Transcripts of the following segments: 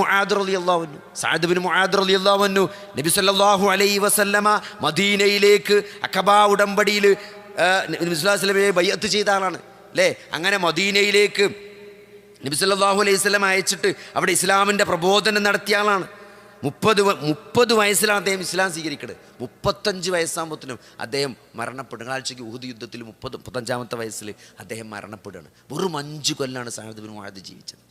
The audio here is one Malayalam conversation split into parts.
മുആദ് മുആദ് നബി സല്ലല്ലാഹു അലൈഹി വസല്ലമ മദീനയിലേക്ക് അഖബ ഉടമ്പടിയിൽ ബയ്യത്ത് ചെയ്ത ആളാണ്. അല്ലേ? അങ്ങനെ മദീനയിലേക്ക് നബി സല്ലല്ലാഹു അലൈഹി വസല്ലം അയച്ചിട്ട് അവിടെ ഇസ്ലാമിന്റെ പ്രബോധനം നടത്തിയ ആളാണ്. മുപ്പത് മുപ്പത് വയസ്സിലാണ് അദ്ദേഹം ഇസ്ലാം സ്വീകരിക്കുന്നത് മുപ്പത്തഞ്ച് വയസ്സാകുമ്പോഴത്തേനും അദ്ദേഹം മരണപ്പെടും. ആഴ്ചയ്ക്ക് ഊഹദ് യുദ്ധത്തിൽ മുപ്പത് മുപ്പത്തഞ്ചാമത്തെ വയസ്സിൽ അദ്ദേഹം മരണപ്പെടുകയാണ്. വെറും അഞ്ച് കൊല്ലാണ് സാഹിദ് ബിൻ മുആദ് ജീവിച്ചത്.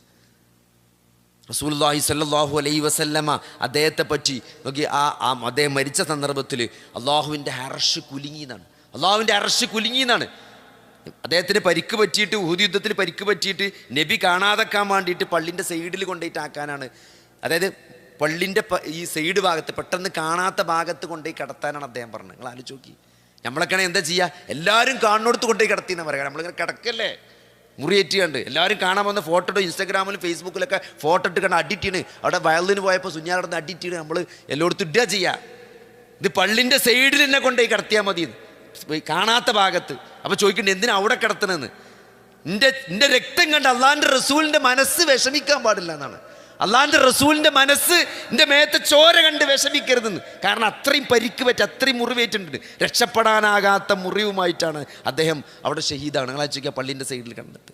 റസൂലുള്ളാഹി സല്ലാഹു അലൈ വസല്ലമ അദ്ദേഹത്തെ പറ്റി നോക്കി ആ ആ അദ്ദേഹം മരിച്ച സന്ദർഭത്തിൽ അള്ളാഹുവിന്റെ അറഷ് കുലുങ്ങിയെന്നാണ് അള്ളാഹുവിന്റെ അറഷ് കുലുങ്ങിയെന്നാണ് അദ്ദേഹത്തിന് പരിക്ക് പറ്റിയിട്ട് ഊഹദ് യുദ്ധത്തിൽ പരിക്ക് പറ്റിയിട്ട് നബി കാണാതെക്കാൻ വേണ്ടിയിട്ട് പള്ളിന്റെ സൈഡിൽ കൊണ്ടുപോയിട്ട് ആക്കാനാണ്. അതായത് പള്ളിന്റെ ഈ സൈഡ് ഭാഗത്ത് പെട്ടെന്ന് കാണാത്ത ഭാഗത്ത് കൊണ്ടുപോയി കിടത്താനാണ് അദ്ദേഹം പറഞ്ഞത്. നിങ്ങൾ ആലോചിച്ച് നോക്കി. നമ്മളൊക്കെ എന്താ ചെയ്യുക എല്ലാവരും കാണുന്നിടത്ത് കൊണ്ടുപോയി കിടത്തി പറയുക. പറയാം നമ്മളിങ്ങനെ കിടക്കല്ലേ? മുറിയേറ്റ് കണ്ട്. എല്ലാവരും കാണാൻ വന്ന ഫോട്ടോ ഇട്ടു ഇൻസ്റ്റാഗ്രാമിലും ഫേസ്ബുക്കിലൊക്കെ ഫോട്ടോ ഇട്ട് കണ്ട് അഡിറ്റ് അവിടെ വയലിന് പോയപ്പോൾ സുഞ്ഞാറന്ന് അഡിറ്റ് ചെയ്യണ്. നമ്മൾ എല്ലായിടത്തും ഇടുക ചെയ്യുക ഇത് പള്ളിന്റെ സൈഡിൽ തന്നെ കൊണ്ടുപോയി കിടത്തിയാൽ മതി. കാണാത്ത ഭാഗത്ത്. അപ്പോൾ ചോദിക്കണ്ടേ എന്തിനാ അവിടെ കിടത്തണമെന്ന് എന്റെ എന്റെ രക്തം കണ്ട് അള്ളാന്റെ റസൂലിന്റെ മനസ്സ് വിഷമിക്കാൻ പാടില്ല എന്നാണ്. അള്ളാന്റെ റസൂലിന്റെ മനസ്സ് എന്റെ മേത്തെ ചോര കണ്ട് വിഷമിക്കരുതെന്ന്. കാരണം അത്രയും പരിക്ക് പറ്റി അത്രയും മുറിവേറ്റിട്ടുണ്ട് രക്ഷപ്പെടാനാകാത്ത മുറിവുമായിട്ടാണ് അദ്ദേഹം അവിടെ ഷഹീദാണ്. നിങ്ങൾ ചോദിക്കുക പള്ളീന്റെ സൈഡിൽ കണ്ടത്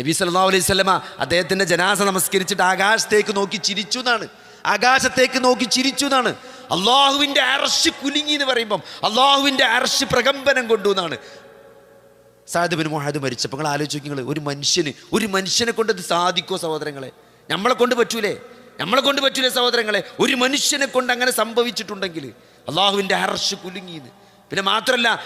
നബി സല്ലല്ലാഹു അലൈഹി സ്വലമ അദ്ദേഹത്തിന്റെ ജനാസ നമസ്കരിച്ചിട്ട് ആകാശത്തേക്ക് നോക്കി ചിരിച്ചു എന്നാണ്. ആകാശത്തേക്ക് നോക്കി ചിരിച്ചു എന്നാണ്. അള്ളാഹുവിന്റെ അറശ് കുലുങ്ങി എന്ന് പറയുമ്പം അള്ളാഹുവിന്റെ അറശ് പ്രകമ്പനം കൊണ്ടു എന്നാണ്. സാദ് ബിൻ മുഹാദ് മരിച്ചപ്പോൾ നിങ്ങൾ ആലോചിക്കുന്നത് ഒരു മനുഷ്യന് ഒരു മനുഷ്യനെ കൊണ്ടത് സാധിക്കോ സഹോദരങ്ങളെ? നമ്മളെ കൊണ്ട് പറ്റൂലേ? നമ്മളെ കൊണ്ട് പറ്റൂലേ സഹോദരങ്ങളെ? ഒരു മനുഷ്യനെ കൊണ്ട് അങ്ങനെ സംഭവിച്ചിട്ടുണ്ടെങ്കിൽ അള്ളാഹുവിന്റെ അറശ് കുലുങ്ങിയെന്ന് പിന്നെ മാത്രമല്ല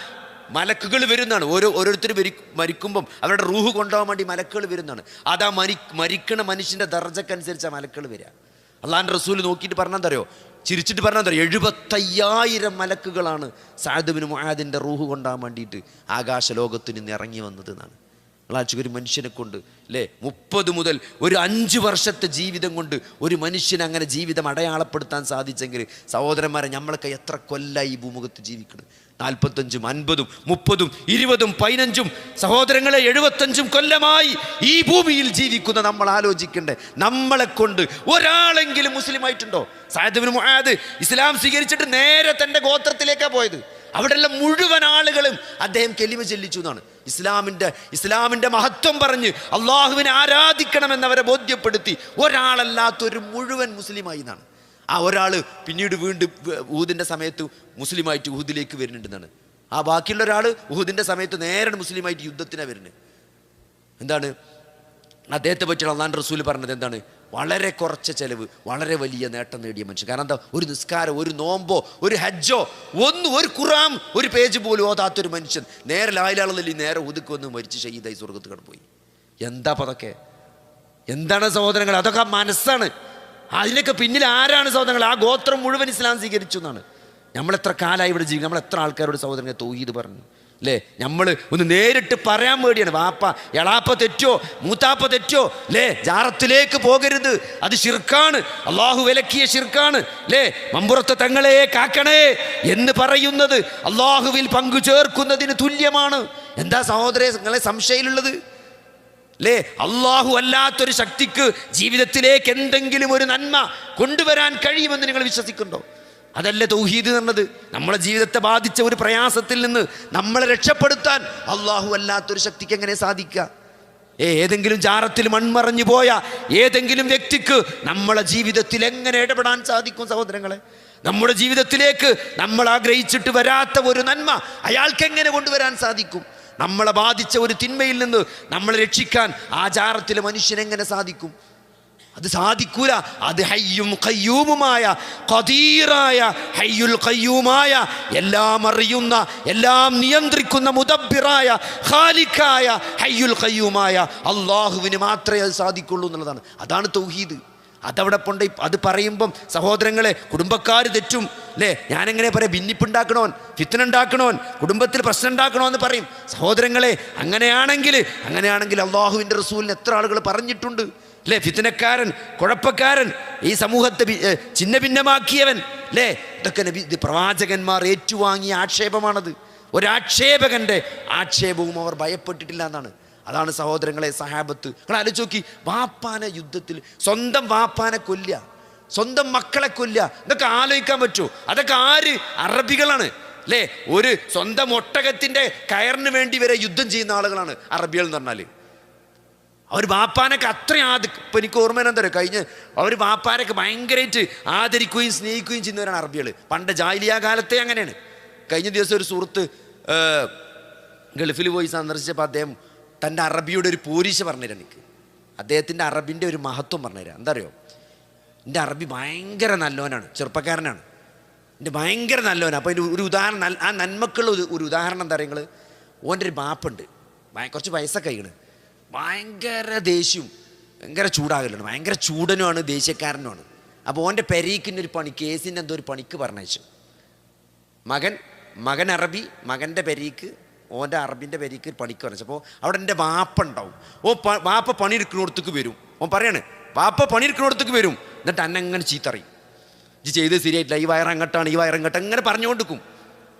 മലക്കുകൾ വരുന്നതാണ്. ഓരോ ഓരോരുത്തർ മരി മരിക്കുമ്പം അവരുടെ റൂഹ് കൊണ്ടുപോകാൻ വേണ്ടി മലക്കുകൾ വരുന്നതാണ്. അതാ മരി മരിക്കണ മനുഷ്യന്റെ ദർജക്കനുസരിച്ചാണ് മലക്കുകൾ വരിക. അള്ളാഹിന്റെ റസൂൽ നോക്കിയിട്ട് പറഞ്ഞാൽ തരോ ചിരിച്ചിട്ട് പറഞ്ഞാൽ തരോ എഴുപത്തയ്യായിരം മലക്കുകളാണ് സാദുബിന് മുഹാദിന്റെ റൂഹ് കൊണ്ടാൻ വേണ്ടിയിട്ട് ആകാശ ഇന്ന് ഇറങ്ങി വന്നത് എന്നാണ്. നിങ്ങളാഴ്ച ഒരു മനുഷ്യനെ കൊണ്ട് അല്ലേ മുപ്പത് മുതൽ ഒരു അഞ്ച് വർഷത്തെ ജീവിതം കൊണ്ട് ഒരു മനുഷ്യനെ അങ്ങനെ ജീവിതം അടയാളപ്പെടുത്താൻ സാധിച്ചെങ്കിൽ സഹോദരന്മാരെ നമ്മളൊക്കെ എത്ര കൊല്ലായി ഈ ഭൂമുഖത്ത് ജീവിക്കണം? നാൽപ്പത്തഞ്ചും അൻപതും മുപ്പതും ഇരുപതും പതിനഞ്ചും സഹോദരങ്ങളെ എഴുപത്തഞ്ചും കൊല്ലമായി ഈ ഭൂമിയിൽ ജീവിക്കുന്ന നമ്മൾ ആലോചിക്കണ്ടേ? നമ്മളെ കൊണ്ട് ഒരാളെങ്കിലും മുസ്ലിം ആയിട്ടുണ്ടോ? സായദ്ബിൻ മുഹാദ് ഇസ്ലാം സ്വീകരിച്ചിട്ട് നേരെ തന്റെ ഗോത്രത്തിലേക്കാണ് പോയത്. അവിടെയുള്ള മുഴുവൻ ആളുകളും അദ്ദേഹം കെലിമ ചെല്ലിച്ചു എന്നാണ്. ഇസ്ലാമിന്റെ ഇസ്ലാമിന്റെ മഹത്വം പറഞ്ഞ് അള്ളാഹുവിനെ ആരാധിക്കണമെന്നവരെ ബോധ്യപ്പെടുത്തി ഒരാളല്ലാത്തൊരു മുഴുവൻ മുസ്ലിമായി എന്നാണ്. ആ ഒരാൾ പിന്നീട് വീണ്ടും ഊദിന്റെ സമയത്ത് മുസ്ലിമായിട്ട് ഊദിലേക്ക് വരുന്നുണ്ടെന്നാണ്. ആ ബാക്കിയുള്ള ഒരാൾ ഊദിന്റെ സമയത്ത് നേരെ മുസ്ലിമായിട്ട് യുദ്ധത്തിനാണ് വരുന്നത്. എന്താണ്? അദ്ദേഹത്തെ പറ്റിയുള്ള അള്ളാൻ റസൂൽ പറഞ്ഞത് എന്താണ്? വളരെ കുറച്ച് ചെലവ് വളരെ വലിയ നേട്ടം നേടിയ മനുഷ്യൻ. കാരണം എന്താ? ഒരു നിസ്കാരം ഒരു നോമ്പോ ഒരു ഹജ്ജോ ഒന്നും ഒരു കുറാം ഒരു പേജ് പോലും ഓതാത്തൊരു മനുഷ്യൻ നേരെ ലായിലാളി നേരെ ഒതുക്കി വന്ന് മരിച്ച് ഷഹീദായി സ്വർഗത്ത് കടന്നുപോയി. എന്താ അതൊക്കെ? എന്താണ് സഹോദരങ്ങൾ അതൊക്കെ മനസ്സാണ്. അതിനൊക്കെ പിന്നിൽ ആരാണ് സഹോദരങ്ങൾ ആ ഗോത്രം മുഴുവൻ ഇസ്ലാം സ്വീകരിച്ചു എന്നാണ്. നമ്മളെത്ര കാലമായി ഇവിടെ ജീവിക്കും? നമ്മൾ എത്ര ആൾക്കാരോട് സഹോദരങ്ങൾ തൗഹീദ് പറഞ്ഞു? അല്ലേ നമ്മൾ ഒന്ന് നേരിട്ട് പറയാൻ വേണ്ടിയാണ്. വാപ്പ എളാപ്പ തെറ്റോ മൂത്താപ്പ തെറ്റോ അല്ലേ ജാറത്തിലേക്ക് പോകരുത്. അത് ശിർക്കാണ്. അള്ളാഹു വിലക്കിയ ശിർക്കാണ്. അല്ലേ മമ്പുറത്തെ തങ്ങളെ കാക്കണേ എന്ന് പറയുന്നത് അള്ളാഹുവിൽ പങ്കു ചേർക്കുന്നതിന് തുല്യമാണ്. എന്താ സഹോദരങ്ങളെ സംശയമുള്ളത് അല്ലേ അള്ളാഹു അല്ലാത്തൊരു ശക്തിക്ക് ജീവിതത്തിലേക്ക് എന്തെങ്കിലും ഒരു നന്മ കൊണ്ടുവരാൻ കഴിയുമെന്ന് നിങ്ങൾ വിശ്വസിക്കുന്നുണ്ടോ? അതല്ല തൗഹീദ് എന്നത് നമ്മളെ ജീവിതത്തെ ബാധിച്ച ഒരു പ്രയാസത്തിൽ നിന്ന് നമ്മളെ രക്ഷപ്പെടുത്താൻ അള്ളാഹു അല്ലാത്തൊരു ശക്തിക്ക് എങ്ങനെ സാധിക്കുക? ഏതെങ്കിലും ജാറത്തിൽ മൺമറഞ്ഞു പോയ ഏതെങ്കിലും വ്യക്തിക്ക് നമ്മളെ ജീവിതത്തിൽ എങ്ങനെ ഇടപെടാൻ സാധിക്കും സഹോദരങ്ങളെ? നമ്മുടെ ജീവിതത്തിലേക്ക് നമ്മൾ ആഗ്രഹിച്ചിട്ട് വരാത്ത ഒരു നന്മ അയാൾക്ക് എങ്ങനെ കൊണ്ടുവരാൻ സാധിക്കും? നമ്മളെ ബാധിച്ച ഒരു തിന്മയിൽ നിന്ന് നമ്മളെ രക്ഷിക്കാൻ ആ ജാറത്തിലെ മനുഷ്യനെങ്ങനെ സാധിക്കും? അത് സാധിക്കൂല. അത് ഹയ്യും കയ്യൂമുമായ കതീറായ ഹയ്യുൽ കയ്യൂമായ എല്ലാം അറിയുന്ന എല്ലാം നിയന്ത്രിക്കുന്ന മുദബിറായ ഖാലിക്കായ ഹയ്യുൽ കയ്യൂമായ അള്ളാഹുവിന് മാത്രമേ അത് സാധിക്കുള്ളൂ എന്നുള്ളതാണ്. അതാണ് തൗഹീദ്. അതവിടെ കൊണ്ട് അത് പറയുമ്പം സഹോദരങ്ങളെ കുടുംബക്കാർ തെറ്റും അല്ലേ ഞാനെങ്ങനെ പറയാം ഭിന്നിപ്പുണ്ടാക്കണോൻ ഫിത്തനുണ്ടാക്കണോൻ കുടുംബത്തിൽ പ്രശ്നം ഉണ്ടാക്കണോ എന്ന് പറയും. സഹോദരങ്ങളെ അങ്ങനെയാണെങ്കിൽ അങ്ങനെയാണെങ്കിൽ അള്ളാഹുവിന്റെ റസൂലിന് എത്ര ആളുകൾ പറഞ്ഞിട്ടുണ്ട് അല്ലേ ഫിത്തനക്കാരൻ കുഴപ്പക്കാരൻ ഈ സമൂഹത്തെ ചിന്ന ഭിന്നമാക്കിയവൻ അല്ലേ ഇതൊക്കെ നബി പ്രവാചകന്മാർ ഏറ്റുവാങ്ങിയ ആക്ഷേപമാണത്. ഒരാക്ഷേപകന്റെ ആക്ഷേപവും അവർ ഭയപ്പെട്ടിട്ടില്ല എന്നാണ്. അതാണ് സഹോദരങ്ങളെ സഹാബത്ത്. നിങ്ങൾ ആലോചിച്ച് നോക്കി വാപ്പാനെ യുദ്ധത്തിൽ സ്വന്തം വാപ്പാനെ കൊല്ലുക സ്വന്തം മക്കളെ കൊല്ലുക ഇതൊക്കെ ആലോചിക്കാൻ പറ്റുമോ? അതൊക്കെ ആര്? അറബികളാണ് അല്ലേ? ഒരു സ്വന്തം ഒട്ടകത്തിന്റെ കയറിന് വേണ്ടി വരെ യുദ്ധം ചെയ്യുന്ന ആളുകളാണ് അറബികൾ എന്ന് പറഞ്ഞാൽ അവർ വാപ്പാനൊക്കെ അത്രയും ആദ ഇപ്പം എനിക്ക് ഓർമ്മ എന്താ കഴിഞ്ഞ് അവർ വാപ്പാനൊക്കെ ഭയങ്കരമായിട്ട് ആദരിക്കുകയും സ്നേഹിക്കുകയും ചെയ്യുന്നവരാണ് അറബികൾ. പണ്ട് ജാലിയ കാലത്തെ അങ്ങനെയാണ്. കഴിഞ്ഞ ദിവസം ഒരു സുഹൃത്ത് ഗൾഫിൽ പോയി സന്ദർശിച്ചപ്പോൾ അദ്ദേഹം തന്റെ അറബിയുടെ ഒരു പൂരിശ പറഞ്ഞുതരാം എനിക്ക് അദ്ദേഹത്തിന്റെ അറബിന്റെ ഒരു മഹത്വം പറഞ്ഞുതരാം. എന്താ അറിയോ എന്റെ അറബി ഭയങ്കര നല്ലവനാണ് ചെറുപ്പക്കാരനാണ്. എന്റെ ഭയങ്കര നല്ലവനാണ്. അപ്പോൾ അതിന്റെ ഒരു ഉദാഹരണം ആ നന്മക്കുള്ള ഒരു ഉദാഹരണം എന്താ പറയുക ഓന്റെ ഒരു ബാപ്പുണ്ട്. കുറച്ച് വയസ്സൊക്കെ കഴിയണ് ഭയങ്കര ദേഷ്യവും ഭയങ്കര ചൂടാകലാണ്. ഭയങ്കര ചൂടനുമാണ് ദേഷ്യക്കാരനുമാണ്. അപ്പോൾ ഓന്റെ പെരീക്കിന്റെ ഒരു പണി കേസിന്റെ എന്തോ ഒരു പണിക്ക് പറഞ്ഞയച്ചു. മകൻ മകൻ അറബി മകന്റെ പെരീക്ക് ഓന്റെ അറബിന്റെ പേരിക്ക് ഒരു പണിക്ക് പറഞ്ഞു അപ്പോൾ അവിടെ എന്റെ വാപ്പ ഉണ്ടാവും. ഓ വാപ്പ പണിയെടുക്കുന്നിടത്തേക്ക് വരും. ഓൻ പറയാണ് വാപ്പ പണിയെടുക്കുന്നിടത്തേക്ക് വരും. എന്നിട്ട് അന്നെ അങ്ങനെ ചീത്തറിയും. ഇത് ചെയ്ത് ശരിയായിട്ടില്ല. ഈ വയറങ്ങട്ടാണ് ഈ വയറങ്ങട്ട് അങ്ങനെ പറഞ്ഞുകൊണ്ടിരിക്കും.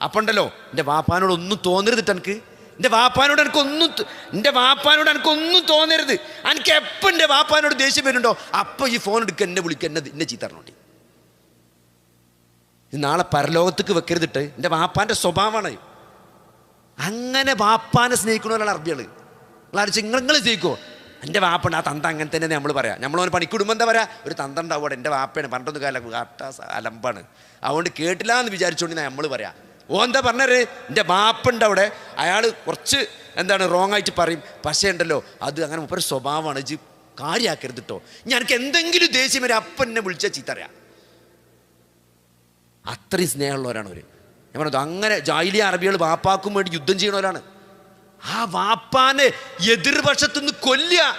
അപ്പം ഉണ്ടല്ലോ എന്റെ വാപ്പാനോട് ഒന്നും തോന്നരുത് എനിക്ക്. എന്റെ വാപ്പാനോട് എനിക്കൊന്നും എന്റെ വാപ്പാനോട് എനിക്കൊന്നും തോന്നരുത്. എനിക്ക് എപ്പോൾ എന്റെ വാപ്പാനോട് ദേഷ്യം വരുന്നുണ്ടോ? അപ്പോൾ ഈ ഫോൺ എടുക്കുക എന്നെ വിളിക്കുക എന്നെ എന്നെ ചീത്തറിഞ്ഞോണ്ടി ഇത് നാളെ പരലോകത്തേക്ക് വെക്കരുതിട്ട് എന്റെ വാപ്പാന്റെ സ്വഭാവമാണ്. അങ്ങനെ വാപ്പാനെ സ്നേഹിക്കണവരാണ് അറബികൾ നിങ്ങൾ ആലോചിച്ച് നിങ്ങൾ സ്നേഹിക്കുമോ സ്നേഹിക്കോ എന്റെ വാപ്പുണ്ട് ആ തന്ത അങ്ങനെ തന്നെ നമ്മൾ പറയാം. നമ്മളവന് പണിക്കുടുമ്പോൾ എന്താ പറയാ? ഒരു തന്ത ഉണ്ടാവും എന്റെ വാപ്പയാണ് പണ്ടൊന്നും കാലം കാട്ട അലമ്പാണ്. അതുകൊണ്ട് കേട്ടില്ല എന്ന് വിചാരിച്ചുകൊണ്ട് നമ്മൾ പറയാം. ഓ എന്താ പറഞ്ഞത്? എന്റെ വാപ്പുണ്ട് അവിടെ. അയാൾ കുറച്ച് എന്താണ് റോങ് ആയിട്ട് പറയും. പക്ഷേ ഉണ്ടല്ലോ അത് അങ്ങനെ ഒരു സ്വഭാവമാണ്. ഇജ് കാര്യമാക്കരുത് കേട്ടോ ഞങ്ങൾക്ക് എന്തെങ്കിലും ദേഷ്യം വരെ അപ്പം എന്നെ വിളിച്ചാൽ ചീത്തറിയാം. അത്രയും സ്നേഹമുള്ളവരാണ് അവർ ഞാൻ പറഞ്ഞത് അങ്ങനെ ജായിലി അറബികൾ വാപ്പാക്കും വേണ്ടി യുദ്ധം ചെയ്യണവരാണ്. ആ വാപ്പാനെ എതിർപക്ഷത്തുനിന്ന് കൊല്ലുക.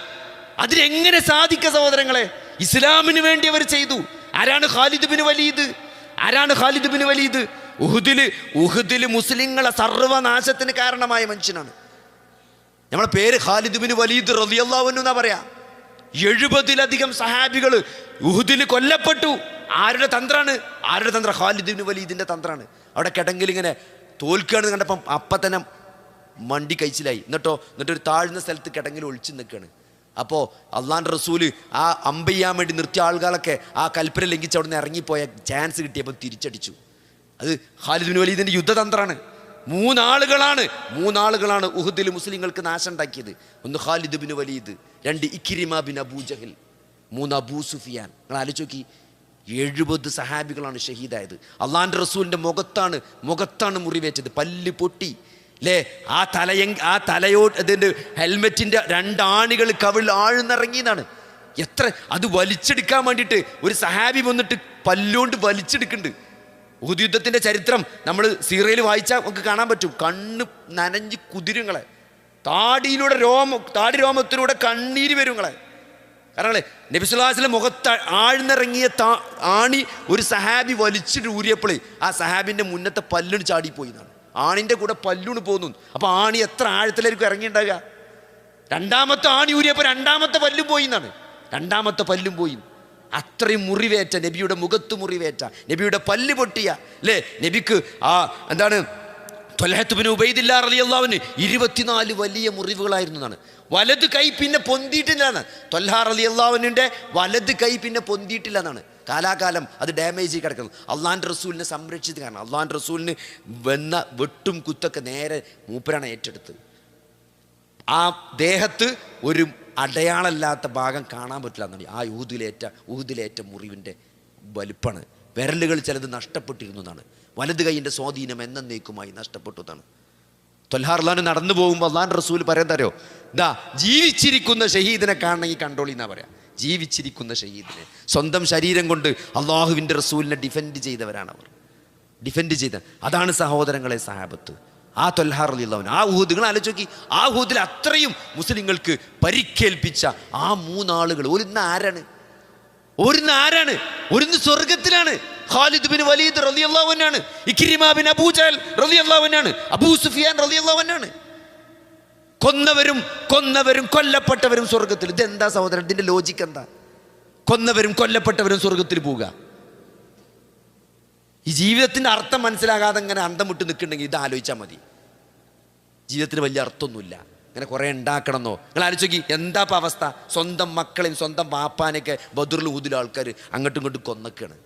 അതിനെങ്ങനെ സാധിക്ക സഹോദരങ്ങളെ? ഇസ്ലാമിന് വേണ്ടി അവർ ചെയ്തു. ആരാണ് ഖാലിദ് ബിൻ വലീദ്? ആരാണ് ഖാലിദ് ബിൻ വലീദ്? ഉഹുദിൽ ഉഹുദിൽ മുസ്ലിങ്ങളെ സർവനാശത്തിന് കാരണമായ മനുഷ്യനാണ്. നമ്മളെ പേര് ഖാലിദ് ബിൻ വലീദ് റളിയല്ലാഹു എന്നാ പറയാ. എഴുപതിലധികം സഹാബികൾ ഉഹുദിൽ കൊല്ലപ്പെട്ടു. ആരുടെ തന്ത്രാണ്? ആരുടെ തന്ത്രം? ഖാലിദ് ബിൻ വലീദിന്റെ തന്ത്രാണ്. അവിടെ കിടങ്കിൽ ഇങ്ങനെ തോൽക്കുകയാണെന്ന് കണ്ടപ്പം അപ്പം തന്നെ മണ്ടി കഴിച്ചിലായി. എന്നിട്ടോ എന്നിട്ട് ഒരു താഴ്ന്ന സ്ഥലത്ത് കിടങ്ങിൽ ഒളിച്ചു നിൽക്കുകയാണ്. അപ്പോൾ അള്ളാന്റെ റസൂൽ ആ അമ്പ ചെയ്യാൻ വേണ്ടി നിർത്തിയ ആളുകളൊക്കെ ആ കൽപ്പന ലംഘിച്ച് അവിടെ നിന്ന് ഇറങ്ങിപ്പോയ ചാൻസ് കിട്ടിയപ്പോൾ തിരിച്ചടിച്ചു. അത് ഖാലിദ് ബിൻ വലീദിന്റെ യുദ്ധതന്ത്രമാണ് മൂന്നാളുകളാണ് മൂന്നാളുകളാണ് ഉഹുദിൽ മുസ്ലിങ്ങൾക്ക് നാശം ഉണ്ടാക്കിയത്. ഒന്ന് ഖാലിദ് ബിൻ വലീദ് രണ്ട് ഇക്കിരിമ ബിൻ അബൂ ജഹൽ മൂന്ന് അബൂ സുഫിയാൻ. നിങ്ങൾ ആലോചിച്ച് നോക്കി എഴുപത് സഹാബികളാണ് ഷഹീദായത്. അള്ളാന്റെ റസൂലിന്റെ മുഖത്താണ് മുഖത്താണ് മുറിവേറ്റത്. പല്ല് പൊട്ടി. അല്ലേ ആ തലയ ആ തലയോ അതിന്റെ ഹെൽമെറ്റിന്റെ രണ്ടാണികൾ കവിൾ ആഴ്ന്നിറങ്ങിയതാണ്. എത്ര? അത് വലിച്ചെടുക്കാൻ വേണ്ടിയിട്ട് ഒരു സഹാബി വന്നിട്ട് പല്ലുകൊണ്ട് വലിച്ചെടുക്കുന്നുണ്ട്. ഉദ്ദിയുദ്ധത്തിന്റെ ചരിത്രം നമ്മൾ സീറയിൽ വായിച്ചാൽ നമുക്ക് കാണാൻ പറ്റും. കണ്ണ് നനഞ്ഞ് കുതിരുങ്ങളെ. താടിയിലൂടെ രോമ താടി രോമത്തിലൂടെ കണ്ണീര് വരുങ്ങളെ. കാരണം നബിസുല്ലാസിലെ മുഖത്ത് ആഴ്ന്നിറങ്ങിയ താ ആണി ഒരു സഹാബി വലിച്ചിട്ട് ഊരിയപ്പോഴേ ആ സഹാബിന്റെ മുന്നത്തെ പല്ലിന് ചാടിപ്പോയി എന്നാണ്. ആണിന്റെ കൂടെ പല്ലുണ് പോകുന്നു അപ്പോൾ ആണി എത്ര ആഴത്തിലായിരിക്കും ഇറങ്ങിയിട്ടുണ്ടാകുക രണ്ടാമത്തെ ആണി ഊരിയപ്പോൾ രണ്ടാമത്തെ പല്ലും പോയി എന്നാണ്. രണ്ടാമത്തെ പല്ലും പോയി. അത്രയും മുറിവേറ്റ നബിയുടെ മുഖത്ത് മുറിവേറ്റ നബിയുടെ പല്ല് പൊട്ടിയ അല്ലേ? നബിക്ക് ആ എന്താണ് തൊലഹത്തുബിന് ഉബൈദില്ല റളിയല്ലാഹുവിന് ഇരുപത്തിനാല് വലിയ മുറിവുകളായിരുന്നു എന്നാണ്. വലത് കൈ പിന്നെ പൊന്തിയിട്ടില്ലാണ് തൊല്ലാ അള്ളാഹുവിന്റെ വലത് കൈ പിന്നെ പൊന്തിയിട്ടില്ല എന്നാണ്. കാലാകാലം അത് ഡാമേജ് കിടക്കുന്നു. അള്ളാന്റെ റസൂലിനെ സംരക്ഷിച്ചത് കാരണം അള്ളാന്റെ റസൂലിന് വന്ന വെട്ടും കുത്തൊക്കെ നേരെ മൂപ്പരാണ് ഏറ്റെടുത്തത്. ആ ദേഹത്ത് ഒരു അടയാളമില്ലാത്ത ഭാഗം കാണാൻ പറ്റില്ല എന്നാണ്. ആ ഊതിലേറ്റ ഊതിലേറ്റ മുറിവിന്റെ വലുപ്പാണ്. വിരലുകൾ ചിലത് നഷ്ടപ്പെട്ടിരുന്നു എന്നാണ്. വലത് കൈയിന്റെ സ്വാധീനം എന്നേക്കുമായി നഷ്ടപ്പെട്ടു എന്നാണ് തൊൽഹാർലാന് നടന്നു പോകുമ്പോൾ അള്ളാൻ റസൂൽ പറയാൻ തരോ ദാ ജീവിച്ചിരിക്കുന്ന ഷഹീദിനെ കാണണമെങ്കിൽ കണ്ടോളി എന്നാ പറയാം. ജീവിച്ചിരിക്കുന്ന ഷഹീദിനെ. സ്വന്തം ശരീരം കൊണ്ട് അള്ളാഹുവിന്റെ റസൂലിനെ ഡിഫെൻഡ് ചെയ്തവരാണ് അവർ. ഡിഫെൻഡ് ചെയ്ത അതാണ് സഹോദരങ്ങളെ സഹാബത്ത്. ആ തൊൽഹാർ അലിയുള്ളവൻ ആ ഊഹ് നിങ്ങൾ ആലോചിക്കി ആ ഊഹത്തിൽ അത്രയും മുസ്ലിങ്ങൾക്ക് പരിക്കേൽപ്പിച്ച ആ മൂന്നാളുകൾ. ഒരു ആരാണ്? ഒരു ആരാണ്? ഒരു സ്വർഗത്തിലാണ് ഖാലിദ് ബിൻ വലീദ് റളിയല്ലാഹുവിനാണ് ഇക്രിമ ബിൻ അബൂജഹൽ റളിയല്ലാഹുവിനാണ് അബൂ സുഫിയാൻ റളിയല്ലാഹുവിനാണ് കൊന്നവരും കൊന്നവരും കൊല്ലപ്പെട്ടവരും സ്വർഗത്തിൽ ഇതെന്താ സഹോദരൻ? ഇതിന്റെ ലോജിക്ക് എന്താ? കൊന്നവരും കൊല്ലപ്പെട്ടവരും സ്വർഗത്തിൽ പോവുക. ഈ ജീവിതത്തിന്റെ അർത്ഥം മനസ്സിലാകാതെ ഇങ്ങനെ അന്തം വിട്ട് നിൽക്കുന്നുണ്ടെങ്കിൽ ഇത് ആലോചിച്ചാൽ മതി. ജീവിതത്തിന് വലിയ അർത്ഥമൊന്നുമില്ല. ഇങ്ങനെ കുറേ ഉണ്ടാക്കണമെന്നോ? നിങ്ങൾ ആലോചിക്കി എന്താ അവസ്ഥ? സ്വന്തം മക്കളെയും സ്വന്തം വാപ്പാനൊക്കെ ബദുറിൽ ഊതിലും ആൾക്കാർ അങ്ങോട്ടും ഇങ്ങോട്ടും കൊന്നൊക്കെയാണ്.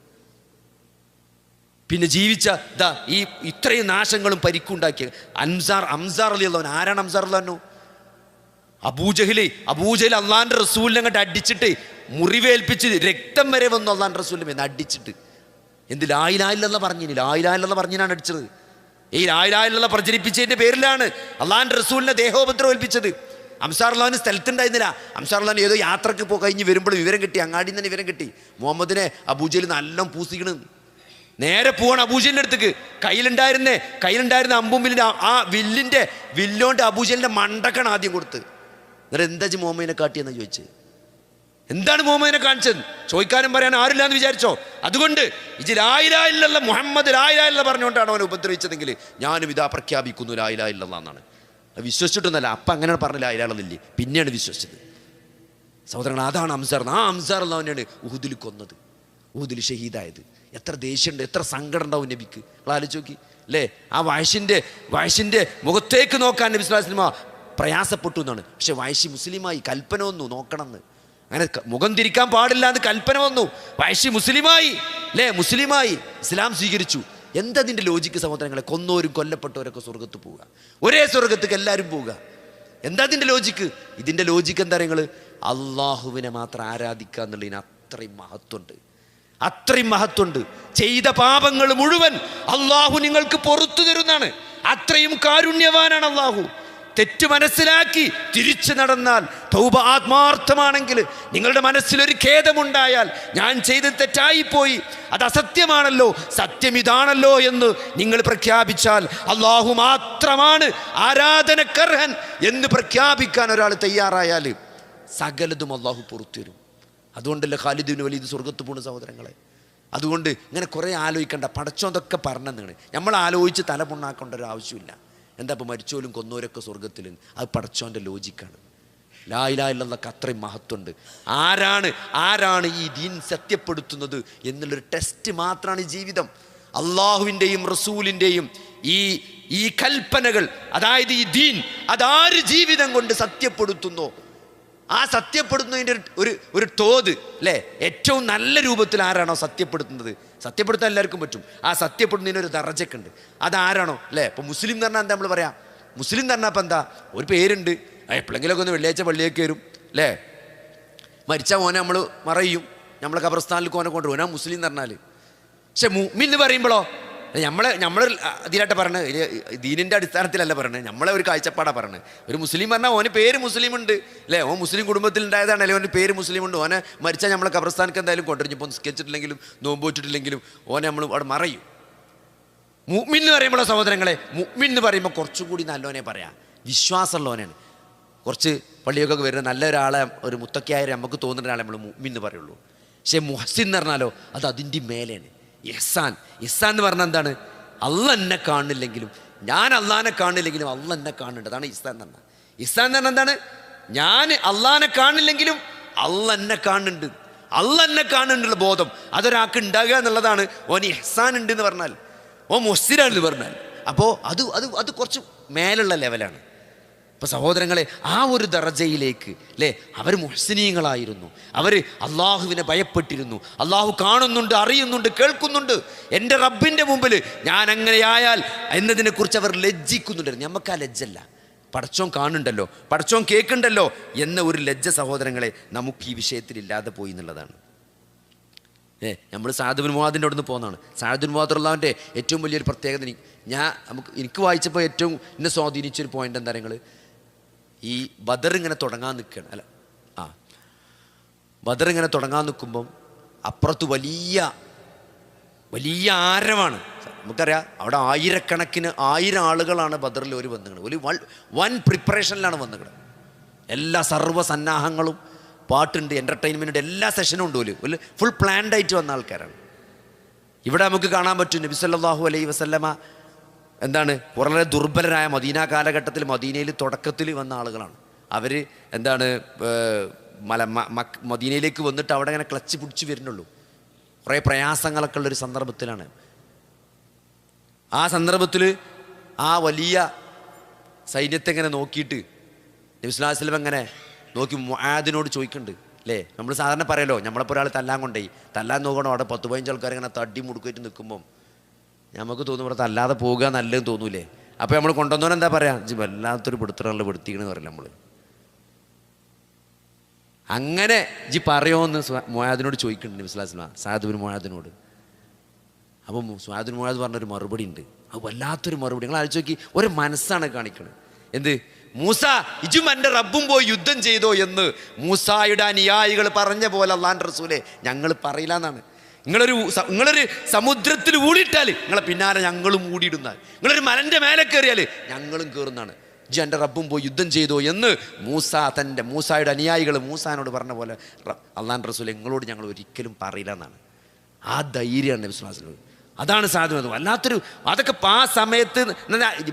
പിന്നെ ജീവിച്ച ഇതാ ഈ ഇത്രയും നാശങ്ങളും പരിക്കുണ്ടാക്കിയ അൻസാർ അംസാർ അലി അള്ളവൻ ആരാണ് അംസാർ അള്ളഹാനു അബൂജഹിലെ അബൂജഹിൽ അള്ളാന്റെ റസൂലിനെ അങ്ങോട്ട് അടിച്ചിട്ട് മുറിവേൽപ്പിച്ച് രക്തം വരെ വന്നു അള്ളാന്റെ റസൂലിനെ എന്ന് അടിച്ചിട്ട്. എന്ത് ലായിലായില്ലെന്ന് പറഞ്ഞു ലായിലായില്ലെന്ന് പറഞ്ഞാണ് അടിച്ചത്. ഈ ലായിലായിലുള്ള പ്രചരിപ്പിച്ചതിന്റെ പേരിലാണ് അള്ളാന്റെ റസൂലിനെ ദേഹോപദ്രം ഏൽപ്പിച്ചത്. അംസാർ അള്ളഹാൻ സ്ഥലത്തുണ്ടായിരുന്നില്ല. അംസാർ അള്ളഹാൻ ഏതോ യാത്രയ്ക്ക് പോയി കഴിഞ്ഞ് വരുമ്പോൾ വിവരം കിട്ടി അങ്ങാടിയിൽ നിന്ന് വിവരം കിട്ടി. മുഹമ്മദിനെ അബൂജയിൽ നല്ല പൂസിക്കണ്. നേരെ പോവാണ് അബൂജലിന്റെ അടുത്തേക്ക്. കയ്യിലുണ്ടായിരുന്നേ കയ്യിലുണ്ടായിരുന്ന അമ്പുമ്പിലിന്റെ ആ വില്ലിന്റെ വില്ലോണ്ട് അബൂജലിന്റെ മണ്ടക്കാണ് ആദ്യം കൊടുത്ത്. എന്നിട്ട് എന്താ ചെയ്യും മുഹമ്മദിനെ കാട്ടിയെന്ന് ചോദിച്ച്? എന്താണ് മുഹമ്മദിനെ കാണിച്ചത്? ചോദിക്കാനും പറയാൻ ആരില്ല എന്ന് വിചാരിച്ചോ? അതുകൊണ്ട് ഇത് ലായിലായില്ല മുഹമ്മദ് ലായിലായില്ല പറഞ്ഞുകൊണ്ടാണ് അവനെ ഉപദ്രവിച്ചതെങ്കിൽ ഞാനും ഇതാ പ്രഖ്യാപിക്കുന്നു ലായിലായില്ല എന്നാണ്. വിശ്വസിച്ചിട്ടൊന്നല്ല അപ്പം അങ്ങനെയാണ് പറഞ്ഞ ലായിലാളന്നില്ലേ പിന്നെയാണ് വിശ്വസിച്ചത്. സഹോദരങ്ങൾ അതാണ് അംസാർ ആ അംസാർ അള്ളവനെയാണ് ഊഹുദിൽ കൊന്നത്. ഊഹുദിൽ ഷഹീദായത്. എത്ര ദേഷ്യമുണ്ട് എത്ര സങ്കടം ഉണ്ടാവും നബിക്ക്. നിങ്ങൾ ആലോചിച്ച് നോക്കി. അല്ലേ? ആ വയസ്സിന്റെ വയസ്സിന്റെ മുഖത്തേക്ക് നോക്കാൻ നബി സ്വലാസ്ലിമ പ്രയാസപ്പെട്ടു എന്നാണ്. പക്ഷെ വയസ്സി മുസ്ലിമായി കൽപ്പന വന്നു നോക്കണം എന്ന്. അങ്ങനെ മുഖം തിരിക്കാൻ പാടില്ല എന്ന് കൽപ്പന വന്നു. വയസ്സി മുസ്ലിമായി അല്ലേ? മുസ്ലിമായി ഇസ്ലാം സ്വീകരിച്ചു. എന്തതിന്റെ ലോജിക്ക് സഹോദരങ്ങളെ? കൊന്നോരും കൊല്ലപ്പെട്ടവരൊക്കെ സ്വർഗത്ത് പോവുക. ഒരേ സ്വർഗത്തേക്ക് എല്ലാവരും പോവുക. എന്താ ഇതിന്റെ ലോജിക്ക് ഇതിന്റെ ലോജിക്ക് എന്താ നിങ്ങൾ അള്ളാഹുവിനെ മാത്രം ആരാധിക്കുക എന്നുള്ളതിന് അത്രയും മഹത്വമുണ്ട്. അത്രയും മഹത്വമുണ്ട്. ചെയ്ത പാപങ്ങൾ മുഴുവൻ അള്ളാഹു നിങ്ങൾക്ക് പുറത്തു തരുന്നതാണ്. അത്രയും കാരുണ്യവാനാണ് അള്ളാഹു. തെറ്റ് മനസ്സിലാക്കി തിരിച്ചു നടന്നാൽ തൗബ ആത്മാർത്ഥമാണെങ്കിൽ നിങ്ങളുടെ മനസ്സിലൊരു ഖേദമുണ്ടായാൽ ഞാൻ ചെയ്ത് തെറ്റായിപ്പോയി. അത് അസത്യമാണല്ലോ. സത്യം ഇതാണല്ലോ എന്ന് നിങ്ങൾ പ്രഖ്യാപിച്ചാൽ അള്ളാഹു മാത്രമാണ് ആരാധനക്കർഹൻ എന്ന് പ്രഖ്യാപിക്കാൻ ഒരാൾ തയ്യാറായാൽ സകലതും അള്ളാഹു പുറത്തു തരും. അതുകൊണ്ടല്ലേ ഖാലിദിന് വലിയ സ്വർഗത്ത് പോണ സഹോദരങ്ങളെ? അതുകൊണ്ട് ഇങ്ങനെ കുറേ ആലോചിക്കണ്ട. പടച്ചോന്തൊക്കെ പറഞ്ഞെന്നാണ്. നമ്മൾ ആലോചിച്ച് തല പുണ്ണാക്കേണ്ട ഒരു ആവശ്യമില്ല. എന്താ ഇപ്പോൾ മരിച്ചോലും കൊന്നോരൊക്കെ സ്വർഗത്തിൽ അത് പടച്ചോന്റെ ലോജിക്കാണ്. ലായിലായില്ലൊക്കെ അത്രയും മഹത്വമുണ്ട്. ആരാണ് ആരാണ് ഈ ദീൻ സത്യപ്പെടുത്തുന്നത് എന്നുള്ളൊരു ടെസ്റ്റ് മാത്രമാണ് ജീവിതം. അള്ളാഹുവിന്റെയും റസൂലിന്റെയും ഈ ഈ കൽപ്പനകൾ അതായത് ഈ ദീൻ അതാര് ജീവിതം കൊണ്ട് സത്യപ്പെടുത്തുന്നോ? ആ സത്യപ്പെടുത്തുന്നതിന്റെ ഒരു- ഒരു തോത് അല്ലേ? ഏറ്റവും നല്ല രൂപത്തിൽ ആരാണോ സത്യപ്പെടുത്തുന്നത്? സത്യപ്പെടുത്താൻ എല്ലാവർക്കും പറ്റും. ആ സത്യപ്പെടുന്നതിന് ഒരു ദർജക്കുണ്ട്. അതാരാണോ? അല്ലേ? ഇപ്പോൾ മുസ്ലിം എന്ന് പറഞ്ഞാൽ എന്താ നമ്മൾ പറയാം? മുസ്ലിം എന്ന് പറഞ്ഞാൽ ഇപ്പം എന്താ? ഒരു പേരുണ്ട്. എപ്പോഴെങ്കിലുമൊക്കെ ഒന്ന് വെള്ളിയാഴ്ച പള്ളിയൊക്കെ വരും. അല്ലേ? മരിച്ച മോനെ നമ്മൾ മറയും. നമ്മൾ ഖബർസ്ഥാനിൽ ഓനെ കൊണ്ടുപോകും ആ മുസ്ലിം എന്ന് പറഞ്ഞാൽ പക്ഷെ മുഅ്മിൻ എന്ന് പറയുമ്പോഴോ? നമ്മളെ നമ്മൾ ഇതിലായിട്ട് പറഞ്ഞത് ദീനിന്റെ അടിസ്ഥാനത്തിലല്ല പറഞ്ഞത് നമ്മളെ ഒരു കാഴ്ചപ്പാടാണ് പറഞ്ഞത് ഒരു മുസ്ലിം പറഞ്ഞാൽ ഓന് പേര് മുസ്ലിം ഉണ്ട് അല്ലേ ഓൻ മുസ്ലിം കുടുംബത്തിൽ ഉണ്ടായതാണ് അല്ലെങ്കിൽ ഓന്റെ പേര് മുസ്ലിം ഉണ്ട് ഓനെ മരിച്ചാൽ നമ്മളെ കബ്രസ്ഥാനക്ക് എന്തായാലും കൊണ്ടുവരും. ഇപ്പോൾ സ്കെച്ചിട്ടില്ലെങ്കിലും നോമ്പ് വെച്ചിട്ടില്ലെങ്കിലും ഓനെ നമ്മൾ അവിടെ മറയും. മുഅ്മിൻ എന്ന് പറയുമ്പോൾ സഹോദരങ്ങളെ മുഅ്മിൻ എന്ന് പറയുമ്പോൾ കുറച്ചുകൂടി നല്ലവനെ നല്ലോനെ പറയാം. വിശ്വാസമുള്ളവനാണ്. കുറച്ച് പള്ളിയൊക്കെ വരുന്ന നല്ല ഒരാളെ ഒരു മുത്തക്കയായ നമുക്ക് തോന്നുന്ന ഒരാളെ നമ്മൾ മുഅ്മിൻ എന്ന് പറയുള്ളൂ. പക്ഷേ മുഹസിൻ എന്ന് പറഞ്ഞാലോ അത് അതിന്റെ മേലെയാണ്. ഇഹ്സാൻ ഇഹ്സാൻ എന്ന് പറഞ്ഞാൽ എന്താണ്? അല്ല എന്നെ കാണില്ലെങ്കിലും ഞാൻ അള്ളാനെ കാണില്ലെങ്കിലും അല്ല എന്നെ കാണുന്നുണ്ട്. അതാണ് ഇഹ്സാൻ എന്ന് പറഞ്ഞാൽ. ഇഹ്സാൻ എന്ന് പറഞ്ഞാൽ എന്താണ്? ഞാൻ അള്ളാനെ കാണില്ലെങ്കിലും അല്ല എന്നെ കാണുന്നുണ്ട്. അല്ല എന്നെ കാണുന്നുള്ള ബോധം. അതൊരാൾക്ക് ഉണ്ടാകുക എന്നുള്ളതാണ്. ഓൻ ഇഹ്സാൻ ഉണ്ട് എന്ന് പറഞ്ഞാൽ ഓ മൊസ്സിരാണെന്ന് പറഞ്ഞാൽ. അപ്പോൾ അത് അത് അത് കുറച്ച് മേലുള്ള ലെവലാണ് അപ്പോൾ സഹോദരങ്ങളെ ആ ഒരു ദർജയിലേക്ക് അല്ലേ അവർ മുഹസിനീയങ്ങളായിരുന്നു അവർ അള്ളാഹുവിനെ ഭയപ്പെട്ടിരുന്നു. അള്ളാഹു കാണുന്നുണ്ട് അറിയുന്നുണ്ട് കേൾക്കുന്നുണ്ട്. എന്റെ റബ്ബിന്റെ മുമ്പിൽ ഞാൻ അങ്ങനെയായാൽ എന്നതിനെക്കുറിച്ച് അവർ ലജ്ജിക്കുന്നുണ്ടായിരുന്നു. നമുക്ക് ആ ലജ്ജല്ല പടച്ചോൻ കാണുന്നുണ്ടല്ലോ പടച്ചോൻ കേൾക്കുന്നുണ്ടല്ലോ എന്ന ഒരു ലജ്ജ സഹോദരങ്ങളെ നമുക്ക് ഈ വിഷയത്തിൽ ഇല്ലാതെ പോയി എന്നുള്ളതാണ്. ഏ നമ്മൾ സാദുബിൻ മുഹാദിന്റെ അവിടുന്ന് പോകുന്നതാണ് സാദുബിൻ മുഹാദുള്ളാവിന്റെ ഏറ്റവും വലിയൊരു പ്രത്യേകത ഞാൻ നമുക്ക് എനിക്ക് വായിച്ചപ്പോൾ ഏറ്റവും എന്നെ സ്വാധീനിച്ചൊരു പോയിന്റ് എന്താ നിങ്ങൾ ഈ ബദർ ഇങ്ങനെ തുടങ്ങാൻ നിൽക്കുകയാണ്. അല്ല ആ. ബദർ ഇങ്ങനെ തുടങ്ങാൻ നിൽക്കുമ്പം അപ്പുറത്ത് വലിയ വലിയ ആരവാണ്. നമുക്കറിയാം അവിടെ ആയിരക്കണക്കിന് ആയിരം ആളുകളാണ് ബദറിൽ ഒരു വന്നുകൾ ഒരു വൺ വൻ പ്രിപ്പറേഷനിലാണ് വന്നുകൾ എല്ലാ സർവ സന്നാഹങ്ങളും പാട്ടുണ്ട് എന്റർടൈൻമെന്റ് എല്ലാ സെഷനും ഉണ്ട് ഒരു ഫുൾ പ്ലാൻഡായിട്ട് വന്ന ആൾക്കാരാണ്. ഇവിടെ നമുക്ക് കാണാൻ പറ്റും നബി സല്ലല്ലാഹു അലൈഹി വസല്ലമ എന്താണ്? വളരെ ദുർബലരായ മദീന കാലഘട്ടത്തിൽ മദീനയിൽ തുടക്കത്തിൽ വന്ന ആളുകളാണ്. അവർ എന്താണ് മല മദീനയിലേക്ക് വന്നിട്ട് അവിടെ ഇങ്ങനെ ക്ലച്ച് പിടിച്ച് വരുന്നുള്ളൂ. കുറേ പ്രയാസങ്ങളൊക്കെ ഉള്ളൊരു സന്ദർഭത്തിലാണ്. ആ സന്ദർഭത്തിൽ ആ വലിയ സൈന്യത്തെ ഇങ്ങനെ നോക്കിയിട്ട് നബിസ്ലാസ്ലം ഇങ്ങനെ നോക്കി മുഹാദിനോട് ചോദിക്കുന്നുണ്ട് അല്ലേ നമ്മൾ സാധാരണ പറയല്ലോ നമ്മളെപ്പോൾ ഒരാൾ തല്ലാൻ കൊണ്ടുപോയി തല്ലാൻ നോക്കണോ? അവിടെ പത്ത് പതിനഞ്ച് ആൾക്കാർ ഇങ്ങനെ തടി മുടുക്കിയിട്ട് നിൽക്കുമ്പം നമുക്ക് തോന്നും ഇവിടെ അല്ലാതെ പോവുക നല്ലതെന്ന് തോന്നൂലേ? അപ്പോൾ നമ്മൾ കൊണ്ടുവന്നവൻ എന്താ പറയുക വല്ലാത്തൊരു പിടുത്തണല്ലോ പിടുത്തിക്കണെന്ന് പറയില്ല നമ്മൾ അങ്ങനെ ജി പറയുമെന്ന് മോയാദിനോട് ചോദിക്കുന്നുണ്ട് നബിസ്ലാസ്ലാം സാദുബിൻ മോയാദിനോട്. അപ്പം സ്വാദിൻ മോയാദ് പറഞ്ഞൊരു മറുപടി ഉണ്ട്. അത് വല്ലാത്തൊരു മറുപടി. നിങ്ങൾ ആലോചിച്ച് നോക്കി ഒരു മനസ്സാണ് കാണിക്കുന്നത് എന്ത്? മൂസ ഇജും എന്റെ റബ്ബും പോയി യുദ്ധം ചെയ്തോ എന്ന് മൂസായുടെ അനുയായികൾ പറഞ്ഞ പോലെ അള്ളാൻ റസൂലെ ഞങ്ങൾ പറയില്ല എന്നാണ്. നിങ്ങളൊരു നിങ്ങളൊരു സമുദ്രത്തിൽ ഊടിയിട്ടാൽ നിങ്ങളെ പിന്നാലെ ഞങ്ങളും ഊടിയിടുന്നാൽ നിങ്ങളൊരു മലന്റെ മേലെ കയറിയാൽ ഞങ്ങളും കയറുന്നതാണ്. ജി എന്റെ റബ്ബും പോയി യുദ്ധം ചെയ്തോ എന്ന് മൂസ തന്റെ മൂസായുടെ അനുയായികൾ മൂസാനോട് പറഞ്ഞ പോലെ അള്ളാൻ റസൂൽ നിങ്ങളോട് ഞങ്ങൾ ഒരിക്കലും പറയില്ല എന്നാണ്. ആ ധൈര്യമാണ് വിശ്വാസത്തിൽ അതാണ് സാധുവത് വല്ലാത്തൊരു അതൊക്കെ ആ സമയത്ത്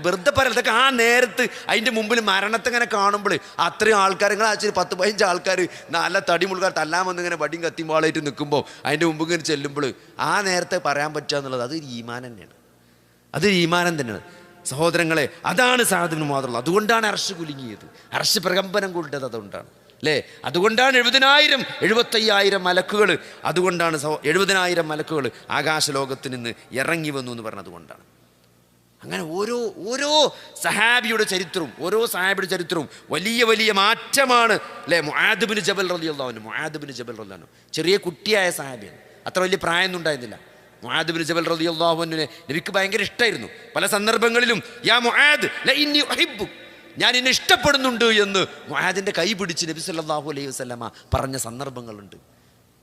വെറുതെ പറയല്ല അതൊക്കെ ആ നേരത്ത് അതിന്റെ മുമ്പിൽ മരണത്തെ ഇങ്ങനെ കാണുമ്പോൾ അത്രയും ആൾക്കാർ നിങ്ങൾ ആഴ്ചയിൽ പത്ത് പതിനഞ്ച് ആൾക്കാർ നല്ല തടി മുൾക്കാർ തല്ലാൻ വന്ന് ഇങ്ങനെ വടിയും കത്തിമ്പാളായിട്ട് നിൽക്കുമ്പോൾ അതിന്റെ മുമ്പ് ഇങ്ങനെ ചെല്ലുമ്പോൾ ആ നേരത്തെ പറയാൻ പറ്റുക എന്നുള്ളത് അത് ഈമാനം തന്നെയാണ്. അതൊരു ഈമാനം തന്നെയാണ്. സഹോദരങ്ങളെ അതാണ് സാധനം മാത്രമല്ല അതുകൊണ്ടാണ് അർഷ് കുലുങ്ങിയത്. അർഷ് പ്രകമ്പനം കൊണ്ടത് അതുകൊണ്ടാണ്. അല്ലേ അതുകൊണ്ടാണ് എഴുപതിനായിരം എഴുപത്തയ്യായിരം മലക്കുകൾ അതുകൊണ്ടാണ് സഹോ എഴുപതിനായിരം മലക്കുകൾ ആകാശലോകത്ത് നിന്ന് ഇറങ്ങി വന്നു എന്ന് പറഞ്ഞത് കൊണ്ടാണ്. അങ്ങനെ ഓരോ ഓരോ സഹാബിയുടെ ചരിത്രവും ഓരോ സഹാബിയുടെ ചരിത്രവും വലിയ വലിയ മാറ്റമാണ്. അല്ലേ മുഹാദുബിന് ജബൽ റലിയുള്ളവന് മുഹാദുബിന് ജബൽ റല്ലാനു ചെറിയ കുട്ടിയായ സഹാബിയാണ്. അത്ര വലിയ പ്രായമൊന്നും ഉണ്ടായിരുന്നില്ല. മുആദുബിന് ജബൽ റലിയുള്ളാഹുവിനെ നബിക്ക് ഭയങ്കര ഇഷ്ടമായിരുന്നു പല സന്ദർഭങ്ങളിലും യാ മുആദ് ല ഇന്നി ഉഹിബ്ബുക്. ഞാൻ എന്നെ ഇഷ്ടപ്പെടുന്നുണ്ട് എന്ന് മുഹാദിന്റെ കൈ പിടിച്ച് നബി സല്ലാഹു അലൈഹി വസല്ലമ പറഞ്ഞ സന്ദർഭങ്ങളുണ്ട്.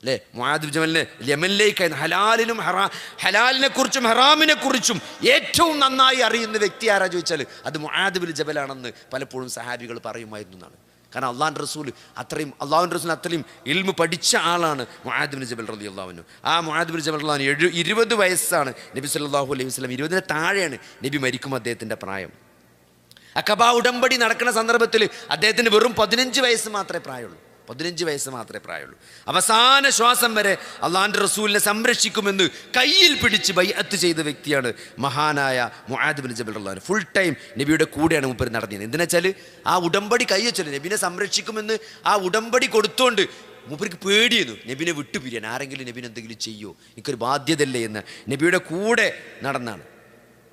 അല്ലേ മുആദ് ജമലിന് യമനിലേക്ക് ഹലാലിനും ഹറാ ഹലാലിനെ കുറിച്ചും ഹറാമിനെ കുറിച്ചും ഏറ്റവും നന്നായി അറിയുന്ന വ്യക്തി ആരാ ചോദിച്ചാൽ അത് മുആദ് ബിൻ ജബലാണെന്ന് പലപ്പോഴും സഹാബികൾ പറയുമായിരുന്നു എന്നാണ്. കാരണം അള്ളാൻ റസൂൽ അത്രയും അള്ളാഹുൻ റസൂൽ അത്രയും ഇൽമ പഠിച്ച ആളാണ് മുആദ് ബിൻ ജബൽ റലി അള്ളാഹുനു ആ മുആദ് ബിൻ ജബൽ അള്ളാഹു എഴു ഇരുപത് വയസ്സാണ് നബി സല്ലാഹു അലൈഹി വസല്ലം ഇരുപതിന് താഴെയാണ് നബി മരിക്കും അദ്ദേഹത്തിന്റെ പ്രായം. അക്കബ ഉടമ്പടി നടക്കുന്ന സന്ദർഭത്തിൽ അദ്ദേഹത്തിന് വെറും പതിനഞ്ച് വയസ്സ് മാത്രമേ പ്രായമുള്ളൂ. പതിനഞ്ച് വയസ്സ് മാത്രമേ പ്രായമുള്ളൂ. അവസാന ശ്വാസം വരെ അള്ളാന്റെ റസൂലിനെ സംരക്ഷിക്കുമെന്ന് കയ്യിൽ പിടിച്ച് ബൈഅത്ത് ചെയ്ത വ്യക്തിയാണ് മഹാനായ മുആദ് ബിൻ ജബൽ അള്ളഹാൻ ഫുൾ ടൈം നബിയുടെ കൂടെയാണ് മുപ്പര് നടത്തിയത് എന്തിനാ ആ ഉടമ്പടി കൈ വെച്ചല്ലോ? നബിനെ സംരക്ഷിക്കുമെന്ന് ആ ഉടമ്പടി കൊടുത്തുകൊണ്ട് മൂപ്പർക്ക് പേടിയെന്നു നബിനെ വിട്ടുപിരിയാൻ. ആരെങ്കിലും നബിനെന്തെങ്കിലും ചെയ്യുമോ ചെയ്യോ? എനിക്കൊരു ബാധ്യതയല്ലേ എന്ന്. നബിയുടെ കൂടെ നടന്നാണ്.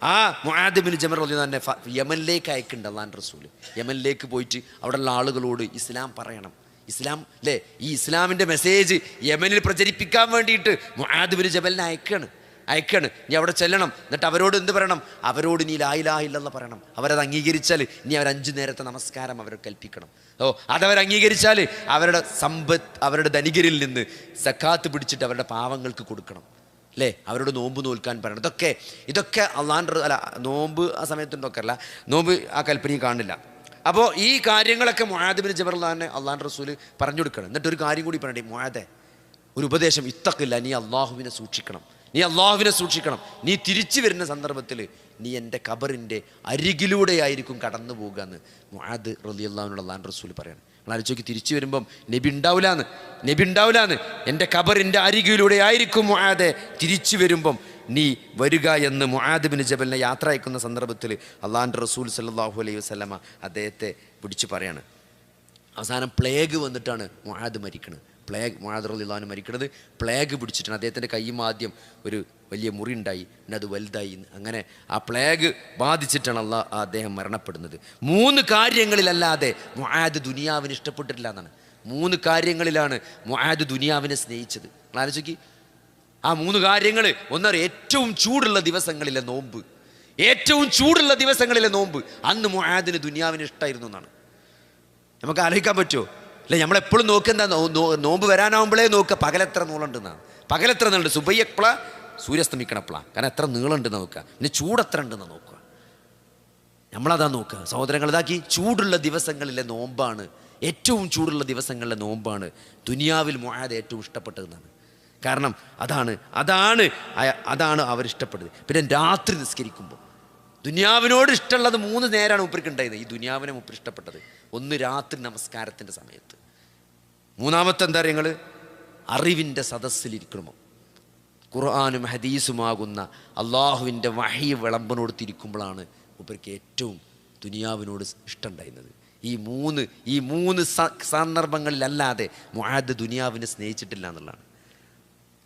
ആ മുഹാദിബിന് ജമർ അലി തന്നെ യമനിലേക്ക് അയക്കുന്നുണ്ട് അള്ളാൻ റസൂൽ യമനിലേക്ക് പോയിട്ട് അവിടെയുള്ള ആളുകളോട് ഇസ്ലാം പറയണം. ഇസ്ലാം അല്ലേ ഈ ഇസ്ലാമിന്റെ മെസ്സേജ് യമനിൽ പ്രചരിപ്പിക്കാൻ വേണ്ടിയിട്ട് മുഹാദിബിന് ജബലിനെ അയക്കാണ്. അയക്കാണ്. നീ അവിടെ ചെല്ലണം. എന്നിട്ട് അവരോട് എന്ത് പറയണം? അവരോട് നീ ലായിലാഹില്ലെന്ന് പറയണം. അവരത് അംഗീകരിച്ചാൽ നീ അവർ അഞ്ചു നേരത്തെ നമസ്കാരം അവർ കൽപ്പിക്കണം. ഓ അതവർ അംഗീകരിച്ചാൽ അവരുടെ സമ്പത്ത് അവരുടെ ധനികരിൽ നിന്ന് സക്കാത്ത് പിടിച്ചിട്ട് അവരുടെ പാവങ്ങൾക്ക് കൊടുക്കണം. അല്ലേ അവരോട് നോമ്പ് നോൽക്കാൻ പറയണം. ഇതൊക്കെ ഇതൊക്കെ അള്ളാന്റെ അല്ല നോമ്പ് ആ സമയത്തുണ്ടൊക്കെ അല്ല. നോമ്പ് ആ കൽപ്പനയും കാണില്ല. അപ്പോൾ ഈ കാര്യങ്ങളൊക്കെ മുഹാദിബിന് ജബർലാനെ അള്ളാൻ റസൂൽ പറഞ്ഞു കൊടുക്കണം. എന്നിട്ട് ഒരു കാര്യം കൂടി പറയണ്ടേ? മുഹാദെ ഒരു ഉപദേശം ഇത്തക്കില്ല നീ അള്ളാഹുവിനെ സൂക്ഷിക്കണം. നീ അള്ളാഹുവിനെ സൂക്ഷിക്കണം. നീ തിരിച്ചു വരുന്ന സന്ദർഭത്തിൽ നീ എന്റെ കബറിന്റെ അരികിലൂടെയായിരിക്കും കടന്നു പോകുക എന്ന് മുഹാദ് റലി അള്ളാഹുവിനോട് അള്ളാൻ റസൂൽ പറയണം. നിങ്ങൾ തിരിച്ചു വരുമ്പം നബി ഉണ്ടാവില്ലാന്ന് നബി ഉണ്ടാവില്ലാന്ന് എന്റെ കബറിന്റെ അരികിലൂടെ ആയിരിക്കും മുഹാദ് തിരിച്ചു വരുമ്പം നീ വരിക എന്ന് മുഹാദിബിന് ജബലിനെ യാത്ര അയക്കുന്ന സന്ദർഭത്തിൽ അള്ളാഹാന്റെ റസൂൽ സല്ലാഹു അലൈഹി വസ്ലമ അദ്ദേഹത്തെ പിടിച്ചു പറയാണ്. അവസാനം പ്ലേഗ് വന്നിട്ടാണ് മുഹാദ് മരിക്കുന്നത് പ്ലേഗ് മുഹാദ് മരിക്കണത് പ്ലേഗ് പിടിച്ചിട്ടാണ് അദ്ദേഹത്തിന്റെ കൈയും ആദ്യം ഒരു വലിയ മുറി ഉണ്ടായി. പിന്നെ അത് വലുതായി. അങ്ങനെ ആ പ്ലേഗ് ബാധിച്ചിട്ടാണ് അള്ളാ അദ്ദേഹം മരണപ്പെടുന്നത്. മൂന്ന് കാര്യങ്ങളിലല്ലാതെ മുഹാദ് ദുനിയാവിന് ഇഷ്ടപ്പെട്ടിട്ടില്ല എന്നാണ്. മൂന്ന് കാര്യങ്ങളിലാണ് മുഹാദ് ദുനിയാവിനെ സ്നേഹിച്ചത്. നിങ്ങൾ ആലോചിക്ക്. ആ മൂന്ന് കാര്യങ്ങൾ ഒന്നറിയ ഏറ്റവും ചൂടുള്ള ദിവസങ്ങളിലെ നോമ്പ്. ഏറ്റവും ചൂടുള്ള ദിവസങ്ങളിലെ നോമ്പ്. അന്ന് മുഹാദിന് ദുനിയാവിന് ഇഷ്ടമായിരുന്നു എന്നാണ്. നമുക്ക് ആലോചിക്കാൻ പറ്റുമോ? അല്ലെ നമ്മളെപ്പോഴും നോക്കുക നോമ്പ് വരാനാവുമ്പോഴേ നോക്കുക പകലെത്ര നീളമുണ്ടെന്നാണ് പകലെത്ര നീളുണ്ട്? സുബയ്യപ്പള സൂര്യസ്തമിക്കണപ്പള കാരണം എത്ര നീളമുണ്ടെന്ന് നോക്കുക പിന്നെ ചൂടെത്ര ഉണ്ടെന്ന് നോക്കുക. നമ്മളതാ നോക്കുക. സഹോദരങ്ങൾ ഇതാക്കി ചൂടുള്ള ദിവസങ്ങളിലെ നോമ്പാണ്. ഏറ്റവും ചൂടുള്ള ദിവസങ്ങളിലെ നോമ്പാണ്. ദുനിയാവിൽ മുഴാതെ ഏറ്റവും ഇഷ്ടപ്പെട്ടതെന്നാണ്. കാരണം അതാണ് അതാണ് അതാണ് അവരിഷ്ടപ്പെടുന്നത് പിന്നെ രാത്രി നിസ്കരിക്കുമ്പോൾ. ദുനിയാവിനോട് ഇഷ്ടമുള്ളത് മൂന്ന് നേരമാണ് ഉണ്ടായത് ഈ ദുനിയാവിനെ മൂപ്പർ ഇഷ്ടപ്പെട്ടത്. ഒന്ന് രാത്രി നമസ്കാരത്തിന്റെ സമയത്ത്. മൂന്നാമത്തെ എന്താ നിങ്ങൾ അറിവിന്റെ സദസ്സിലിരിക്കണമോ? ഖുർആാനും ഹദീസുമാകുന്ന അള്ളാഹുവിന്റെ വഹി വിളമ്പനോട് തിരിക്കുമ്പോഴാണ് മൂപ്പർക്ക് ഏറ്റവും ദുനിയാവിനോട് ഇഷ്ടമുണ്ടായിരുന്നത്. ഈ മൂന്ന് ഈ മൂന്ന് സന്ദർഭങ്ങളിലല്ലാതെ മുഹാദ് ദുനിയാവിനെ സ്നേഹിച്ചിട്ടില്ല എന്നുള്ളതാണ്.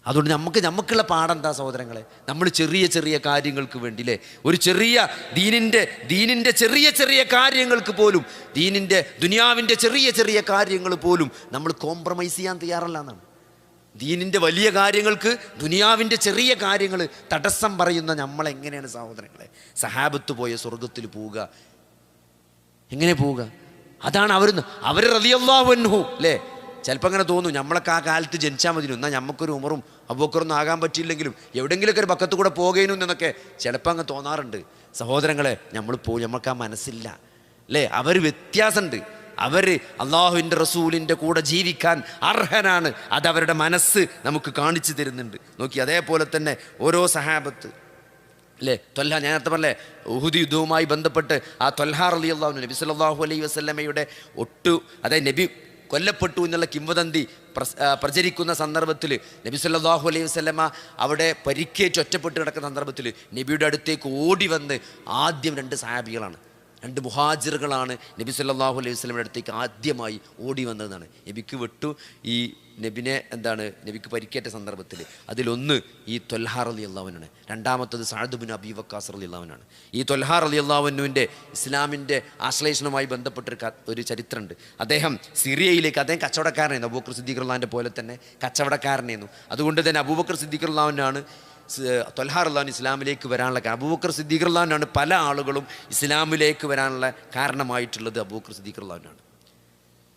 അതുകൊണ്ട് നമുക്ക് നമുക്കുള്ള പാഠം എന്താ സഹോദരങ്ങളെ? നമ്മൾ ചെറിയ ചെറിയ കാര്യങ്ങൾക്ക് വേണ്ടി അല്ലേ ഒരു ചെറിയ ദീനിന്റെ ദീനിന്റെ ചെറിയ ചെറിയ കാര്യങ്ങൾക്ക് പോലും ദീനിന്റെ ദുനിയാവിന്റെ ചെറിയ ചെറിയ കാര്യങ്ങൾ പോലും നമ്മൾ കോംപ്രമൈസ് ചെയ്യാൻ തയ്യാറല്ല എന്നാണ് ദീനിന്റെ വലിയ കാര്യങ്ങൾക്ക് ദുനിയാവിന്റെ ചെറിയ കാര്യങ്ങൾ തടസ്സം പറയുന്ന നമ്മളെങ്ങനെയാണ് സഹോദരങ്ങളെ? സഹാബത്ത് പോയ സ്വർഗത്തിൽ പോവുക. എങ്ങനെ പോവുക? അതാണ് അവർ അവർ റതിയല്ലാവന്നു അല്ലേ? ചിലപ്പോൾ അങ്ങനെ തോന്നും നമ്മളൊക്കെ ആ കാലത്ത് ജനിച്ചാൽ മതി എന്നാൽ നമുക്കൊരു ഉമറും അബൂക്കറൊന്നും ആകാൻ പറ്റിയില്ലെങ്കിലും എവിടെയെങ്കിലുമൊക്കെ ഒരു പക്കത്ത് കൂടെ പോകേനു എന്നൊക്കെ ചിലപ്പോൾ അങ്ങ് തോന്നാറുണ്ട്. സഹോദരങ്ങളെ നമ്മൾ പോയി നമ്മൾക്ക് ആ മനസ്സില്ല. അല്ലേ? അവർ വ്യത്യാസമുണ്ട് അവർ അള്ളാഹുവിന്റെ റസൂലിന്റെ കൂടെ ജീവിക്കാൻ അർഹനാണ്. അതവരുടെ മനസ്സ് നമുക്ക് കാണിച്ചു തരുന്നുണ്ട്. നോക്കി അതേപോലെ തന്നെ ഓരോ സഹാബത്ത്. അല്ലേ? തൊല്ല ഞാൻ നേരത്തെ പറഞ്ഞേ ഊഹുദി യുദ്ധവുമായി ബന്ധപ്പെട്ട് ആ തൊൽഹാർ അലി അള്ളാഹു നബി സല്ലല്ലാഹു അലൈഹി വസ്ലമയുടെ ഒട്ടു അതായത് നബി കൊല്ലപ്പെട്ടു എന്നുള്ള കിംവദന്തി പ്രചരിക്കുന്ന സന്ദർഭത്തിൽ നബി സല്ലാഹു അലൈഹി വസ്ലമ അവിടെ പരിക്കേറ്റ് ഒറ്റപ്പെട്ട് കിടക്കുന്ന സന്ദർഭത്തിൽ നബിയുടെ അടുത്തേക്ക് ഓടി വന്ന് ആദ്യം രണ്ട് സഹാബികളാണ്. രണ്ട് മുഹാജിറുകളാണ് നബി സല്ലാഹു അലൈഹി വസല്ലമയുടെ അടുത്തേക്ക് ആദ്യമായി ഓടി വന്നതെന്നാണ്. നബിക്ക് വിട്ടു. ഈ നബിനെ എന്താണ് നബിക്ക് പരിക്കേറ്റ സന്ദർഭത്തിൽ. അതിലൊന്ന് ഈ തൊൽഹാർ അലി അള്ളാവനാണ് രണ്ടാമത്തത് സാദുബിൻ അബി വക്കാസ് അലി അള്ളാവനാണ് ഈ തൊൽഹാർ അലി അള്ളാവനുവിന്റെ ഇസ്ലാമിന്റെ ആശ്ലേഷണവുമായി ബന്ധപ്പെട്ടൊരു ഒരു ചരിത്രമുണ്ട്. അദ്ദേഹം സിറിയയിലേക്ക് അദ്ദേഹം കച്ചവടക്കാരനായിരുന്നു. അബൂബക്കർ സിദ്ദീഖ് അള്ളാഹിന്റെ പോലെ തന്നെ കച്ചവടക്കാരനായിരുന്നു. അതുകൊണ്ട് തന്നെ അബൂബക്കർ സിദ്ദീഖ് അള്ളാഹുവിനാണ് തൊൽഹാർ അള്ളാൻ ഇസ്ലാമിലേക്ക് വരാനുള്ള അബൂബക്കർ സിദ്ദീഖ് അള്ളാഹുനാണ് പല ആളുകളും ഇസ്ലാമിലേക്ക് വരാനുള്ള കാരണമായിട്ടുള്ളത് അബൂബക്കർ സിദ്ദീഖ് അള്ളഹാനാണ്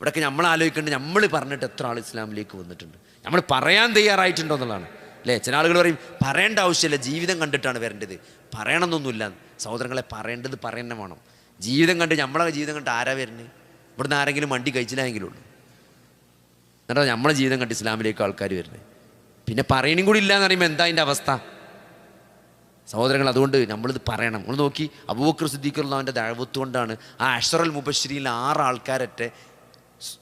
ഇവിടെയൊക്കെ നമ്മൾ ആലോചിക്കേണ്ടത് നമ്മൾ പറഞ്ഞിട്ട് എത്ര ആൾ ഇസ്ലാമിലേക്ക് വന്നിട്ടുണ്ട്. നമ്മൾ പറയാൻ തയ്യാറായിട്ടുണ്ടോ എന്നുള്ളതാണ്. അല്ലേ? ചില ആളുകൾ പറയും പറയേണ്ട ആവശ്യമില്ല ജീവിതം കണ്ടിട്ടാണ് വരേണ്ടത്. പറയണമെന്നൊന്നുമില്ല. സഹോദരങ്ങളെ പറയേണ്ടത് പറയന്നെ വേണം. ജീവിതം കണ്ട് നമ്മളെ ജീവിതം കണ്ട് ആരാ വരുന്നത്? ഇവിടുന്ന് ആരെങ്കിലും വണ്ടി കഴിച്ചില്ലായെങ്കിലും ഉള്ളൂ. എന്നിട്ട് നമ്മളെ ജീവിതം കണ്ട് ഇസ്ലാമിലേക്ക് ആൾക്കാർ വരുന്നത്. പിന്നെ പറയണും കൂടി ഇല്ല എന്ന് പറയുമ്പോൾ എന്താ അതിന്റെ അവസ്ഥ? സഹോദരങ്ങൾ അതുകൊണ്ട് നമ്മളിത് പറയണം. നമ്മൾ നോക്കി അബൂബക്കർ സിദ്ദീഖുള്ളവന്റെ ദഴവത്ത് കൊണ്ടാണ് ആ അഷറൽ മുബശ്ശിരിയിൽ ആറ് ആൾക്കാരറ്റെ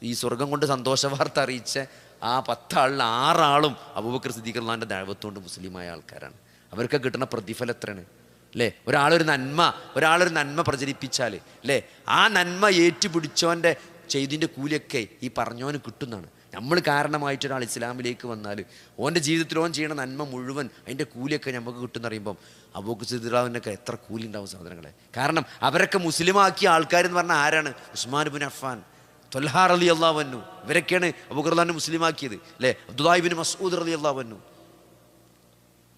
ഈ സ്വർഗം കൊണ്ട് സന്തോഷ വാർത്ത അറിയിച്ച ആ പത്താളിൽ ആറാളും അബൂബക്കർ സിദ്ദീഖുള്ളവന്റെ ദൈവത്തോണ്ട് മുസ്ലിമായ ആൾക്കാരാണ്. അവർക്ക് കിട്ടുന്ന പ്രതിഫലം എത്രയാണ്? അല്ലേ ഒരാളൊരു നന്മ ഒരാളൊരു നന്മ പ്രചരിപ്പിച്ചാൽ അല്ലേ ആ നന്മ ഏറ്റുപിടിച്ചവന്റെ ചെയ്തിന്റെ കൂലിയൊക്കെ ഈ പറഞ്ഞവന് കിട്ടുന്നതാണ്. നമ്മൾ കാരണമായിട്ട് ഒരാൾ ഇസ്ലാമിലേക്ക് വന്നാൽ ഓന്റെ ജീവിതത്തിൽ ഓൻ ചെയ്യണ നന്മ മുഴുവൻ അതിന്റെ കൂലിയൊക്കെ നമുക്ക് കിട്ടുമെന്ന് അറിയുമ്പം അബൂക്ക് സിദ്റാവിനൊക്കെ എത്ര കൂലി ഉണ്ടാവും സഹോദരങ്ങളെ? കാരണം അവരൊക്കെ മുസ്ലിമാക്കിയ ആൾക്കാരെന്ന് പറഞ്ഞാൽ ആരാണ്? ഉസ്മാൻ ബുൻ അഫ്ഫാൻ. തൊൽഹാർ അലി വന്നു ഇവരൊക്കെയാണ് അബുഖർലാനെ മുസ്ലിമാക്കിയത് അല്ലേ? അബ്ദുല്ലാഹിബിൻ മസൂദ് അലി അള്ളാഹ്